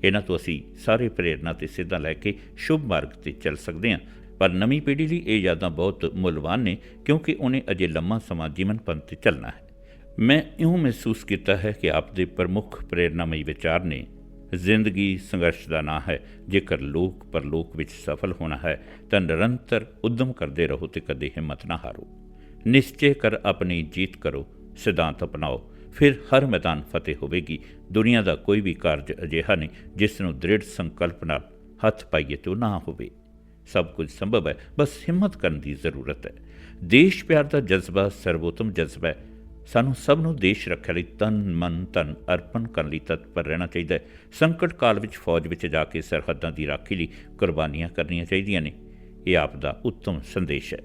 ਇਹਨਾਂ ਤੋਂ ਅਸੀਂ ਸਾਰੇ ਪ੍ਰੇਰਣਾ ਤੇ ਸਿੱਧਾ ਲੈ ਕੇ ਸ਼ੁਭ ਮਾਰਗ ਤੇ ਚੱਲ ਸਕਦੇ ਹਾਂ। ਪਰ ਨਵੀਂ ਪੀੜ੍ਹੀ ਲਈ ਇਹ ਯਾਦਾਂ ਬਹੁਤ ਮੁੱਲਵਾਨ ਨੇ, ਕਿਉਂਕਿ ਉਹਨੇ ਅਜੇ ਲੰਮਾ ਸਮਾਂ ਜੀਵਨ ਪੰਥ ਤੇ ਚੱਲਣਾ ਹੈ। ਮੈਂ ਇਉਂ ਮਹਿਸੂਸ ਕੀਤਾ ਹੈ ਕਿ ਆਪ ਦੇ ਪ੍ਰਮੁੱਖ ਪ੍ਰੇਰਨਾਮਈ ਵਿਚਾਰ ਨੇ ਜ਼ਿੰਦਗੀ ਸੰਘਰਸ਼ ਦਾ ਨਾਂ ਹੈ। ਜੇਕਰ ਲੋਕ ਪਰਲੋਕ ਵਿੱਚ ਸਫਲ ਹੋਣਾ ਹੈ, ਤਾਂ ਨਿਰੰਤਰ ਉਦਮ ਕਰਦੇ ਰਹੋ ਤੇ ਕਦੇ ਹਿੰਮਤ ਨਾ ਹਾਰੋ। ਨਿਸ਼ਚੈ ਕਰ ਆਪਣੀ ਜੀਤ ਕਰੋ, ਸਿਧਾਂਤ ਅਪਣਾਓ, ਫਿਰ ਹਰ ਮੈਦਾਨ ਫਤਿਹ ਹੋਵੇਗੀ। ਦੁਨੀਆ ਦਾ ਕੋਈ ਵੀ ਕਾਰਜ ਅਜਿਹਾ ਨਹੀਂ, ਜਿਸ ਨੂੰ ਦ੍ਰਿੜ ਸੰਕਲਪ ਨਾਲ ਹੱਥ ਪਾਈਏ ਤੋਂ ਨਾ ਹੋਵੇ। ਸਭ ਕੁਝ ਸੰਭਵ ਹੈ। ਬਸ ਹਿੰਮਤ ਕਰਨ ਦੀ ਜ਼ਰੂਰਤ ਹੈ। ਦੇਸ਼ ਪਿਆਰ ਦਾ ਜਜ਼ਬਾ ਸਰਵੋਤਮ ਜਜ਼ਬਾ ਹੈ। ਸਾਨੂੰ ਸਭ ਨੂੰ ਦੇਸ਼ ਰੱਖਿਆ ਲਈ ਤਨ, ਮਨ, ਧਨ ਅਰਪਣ ਕਰਨ ਲਈ ਤਤਪਰ ਰਹਿਣਾ ਚਾਹੀਦਾ ਹੈ। ਸੰਕਟ ਕਾਲ ਵਿੱਚ ਫੌਜ ਵਿੱਚ ਜਾ ਕੇ ਸਰਹੱਦਾਂ ਦੀ ਰਾਖੀ ਲਈ ਕੁਰਬਾਨੀਆਂ ਕਰਨੀਆਂ ਚਾਹੀਦੀਆਂ ਨੇ। ਇਹ ਆਪ ਦਾ ਉੱਤਮ ਸੰਦੇਸ਼ ਹੈ।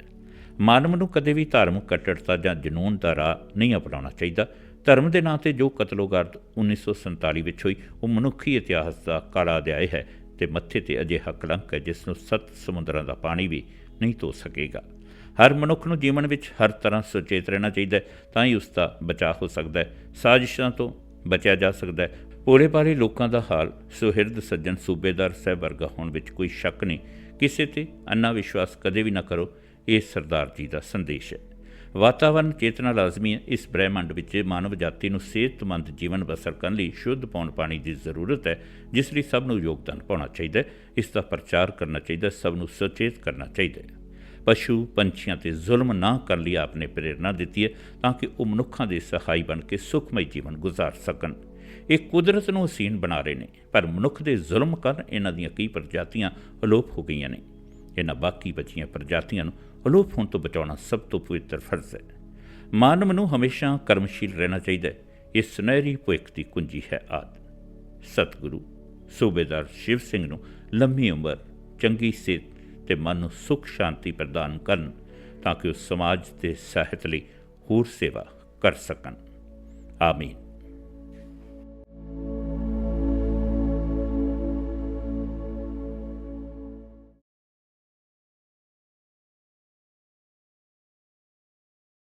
ਮਾਨਵ ਨੂੰ ਕਦੇ ਵੀ ਧਾਰਮਿਕ ਕੱਟੜਤਾ ਜਾਂ ਜਨੂਨ ਦਾ ਰਾਹ ਨਹੀਂ ਅਪਣਾਉਣਾ ਚਾਹੀਦਾ। ਧਰਮ ਦੇ ਨਾਂ ਤੇ ਜੋ ਕਤਲੋਗਾਰਦ 1947 ਵਿੱਚ ਹੋਈ, ਉਹ ਮਨੁੱਖੀ ਇਤਿਹਾਸ ਦਾ ਕਾਲਾ ਅਧਿਆਇ ਹੈ। ਤੇ ਮੱਥੇ ਤੇ ਅਜਿਹਾ ਕਲੰਕ ਹੈ ਜਿਸ ਨੂੰ ਸੱਤ ਸਮੁੰਦਰਾਂ ਦਾ ਪਾਣੀ ਵੀ ਨਹੀਂ ਧੋ ਸਕੇਗਾ। ਹਰ ਮਨੁੱਖ ਨੂੰ ਜੀਵਨ ਵਿੱਚ ਹਰ ਤਰ੍ਹਾਂ ਸੁਚੇਤ ਰਹਿਣਾ ਚਾਹੀਦਾ ਹੈ, ਤਾਂ ਹੀ ਉਸ ਦਾ ਬਚਾਅ ਹੋ ਸਕਦਾ ਹੈ। ਸਾਜ਼ਿਸ਼ਾਂ ਤੋਂ ਬਚਿਆ ਜਾ ਸਕਦਾ ਹੈ। ਪੂਰੇ ਪਾਰੇ ਲੋਕਾਂ ਦਾ ਹਾਲ ਸੁਹਿਰਦ ਸੱਜਣ ਸੂਬੇਦਾਰ ਸਾਹਿਬ ਵਰਗਾ ਹੋਣ ਵਿੱਚ ਕੋਈ ਸ਼ੱਕ ਨਹੀਂ। ਕਿਸੇ ਤੇ ਅੰਨਾ ਵਿਸ਼ਵਾਸ ਕਦੇ ਵੀ ਨਾ ਕਰੋ, ਇਹ ਸਰਦਾਰ ਜੀ ਦਾ ਸੰਦੇਸ਼ ਹੈ। ਵਾਤਾਵਰਣ ਚੇਤਨਾ ਲਾਜ਼ਮੀ ਹੈ। ਇਸ ਬ੍ਰਹਿਮੰਡ ਵਿੱਚ ਮਾਨਵ ਜਾਤੀ ਨੂੰ ਸਿਹਤਮੰਦ ਜੀਵਨ ਬਸਰ ਕਰਨ ਲਈ ਸ਼ੁੱਧ ਪੌਣ ਪਾਣੀ ਦੀ ਜ਼ਰੂਰਤ ਹੈ, ਜਿਸ ਲਈ ਸਭ ਨੂੰ ਯੋਗਦਾਨ ਪਾਉਣਾ ਚਾਹੀਦਾ ਹੈ। ਇਸ ਦਾ ਪ੍ਰਚਾਰ ਕਰਨਾ ਚਾਹੀਦਾ ਸਭ ਨੂੰ ਸੁਚੇਤ ਕਰਨਾ ਚਾਹੀਦਾ ਹੈ। ਪਸ਼ੂ, ਪੰਛੀਆਂ ਤੇ ਜ਼ੁਲਮ ਨਾ ਕਰਨ ਲਈ ਆਪਨੇ ਪ੍ਰੇਰਣਾ ਦਿੱਤੀ ਹੈ, ਤਾਂ ਕਿ ਉਹ ਮਨੁੱਖਾਂ ਦੇ ਸਹਾਈ ਬਣ ਕੇ ਸੁਖਮਈ ਜੀਵਨ ਗੁਜ਼ਾਰ ਸਕਣ। ਇਹ ਕੁਦਰਤ ਨੂੰ ਹਸੀਨ ਬਣਾ ਰਹੇ ਨੇ, ਪਰ ਮਨੁੱਖ ਦੇ ਜ਼ੁਲਮ ਕਾਰਨ ਇਹਨਾਂ ਦੀਆਂ ਕਈ ਪ੍ਰਜਾਤੀਆਂ ਅਲੋਪ ਹੋ ਗਈਆਂ ਨੇ। ਇਹਨਾਂ ਬਾਕੀ ਬਚੀਆਂ ਪ੍ਰਜਾਤੀਆਂ ਨੂੰ ਅਲੋਪ ਹੋਣ ਤੋਂ ਬਚਾਉਣਾ ਸਭ ਤੋਂ ਪਵਿੱਤਰ ਫਰਜ਼ ਹੈ। ਮਾਨਵ ਨੂੰ ਹਮੇਸ਼ਾ ਕਰਮਸ਼ੀਲ ਰਹਿਣਾ ਚਾਹੀਦਾ ਹੈ। ਇਹ ਸੁਨਹਿਰੀ ਭਵਿੱਖ ਦੀ ਕੁੰਜੀ ਹੈ ਆਦ। ਸਤਿਗੁਰੂ, ਸੂਬੇਦਾਰ ਸ਼ਿਵ ਸਿੰਘ ਨੂੰ ਲੰਮੀ ਉਮਰ, ਚੰਗੀ ਸਿਹਤ ਤੇ ਮਨ ਨੂੰ ਸੁਖ ਸ਼ਾਂਤੀ ਪ੍ਰਦਾਨ ਕਰਨ ਤਾਂ ਕਿ ਉਹ ਸਮਾਜ ਤੇ ਸਾਹਿਤ ਲਈ ਹੋਰ ਸੇਵਾ ਕਰ ਸਕਣ। ਆਮੀਨ।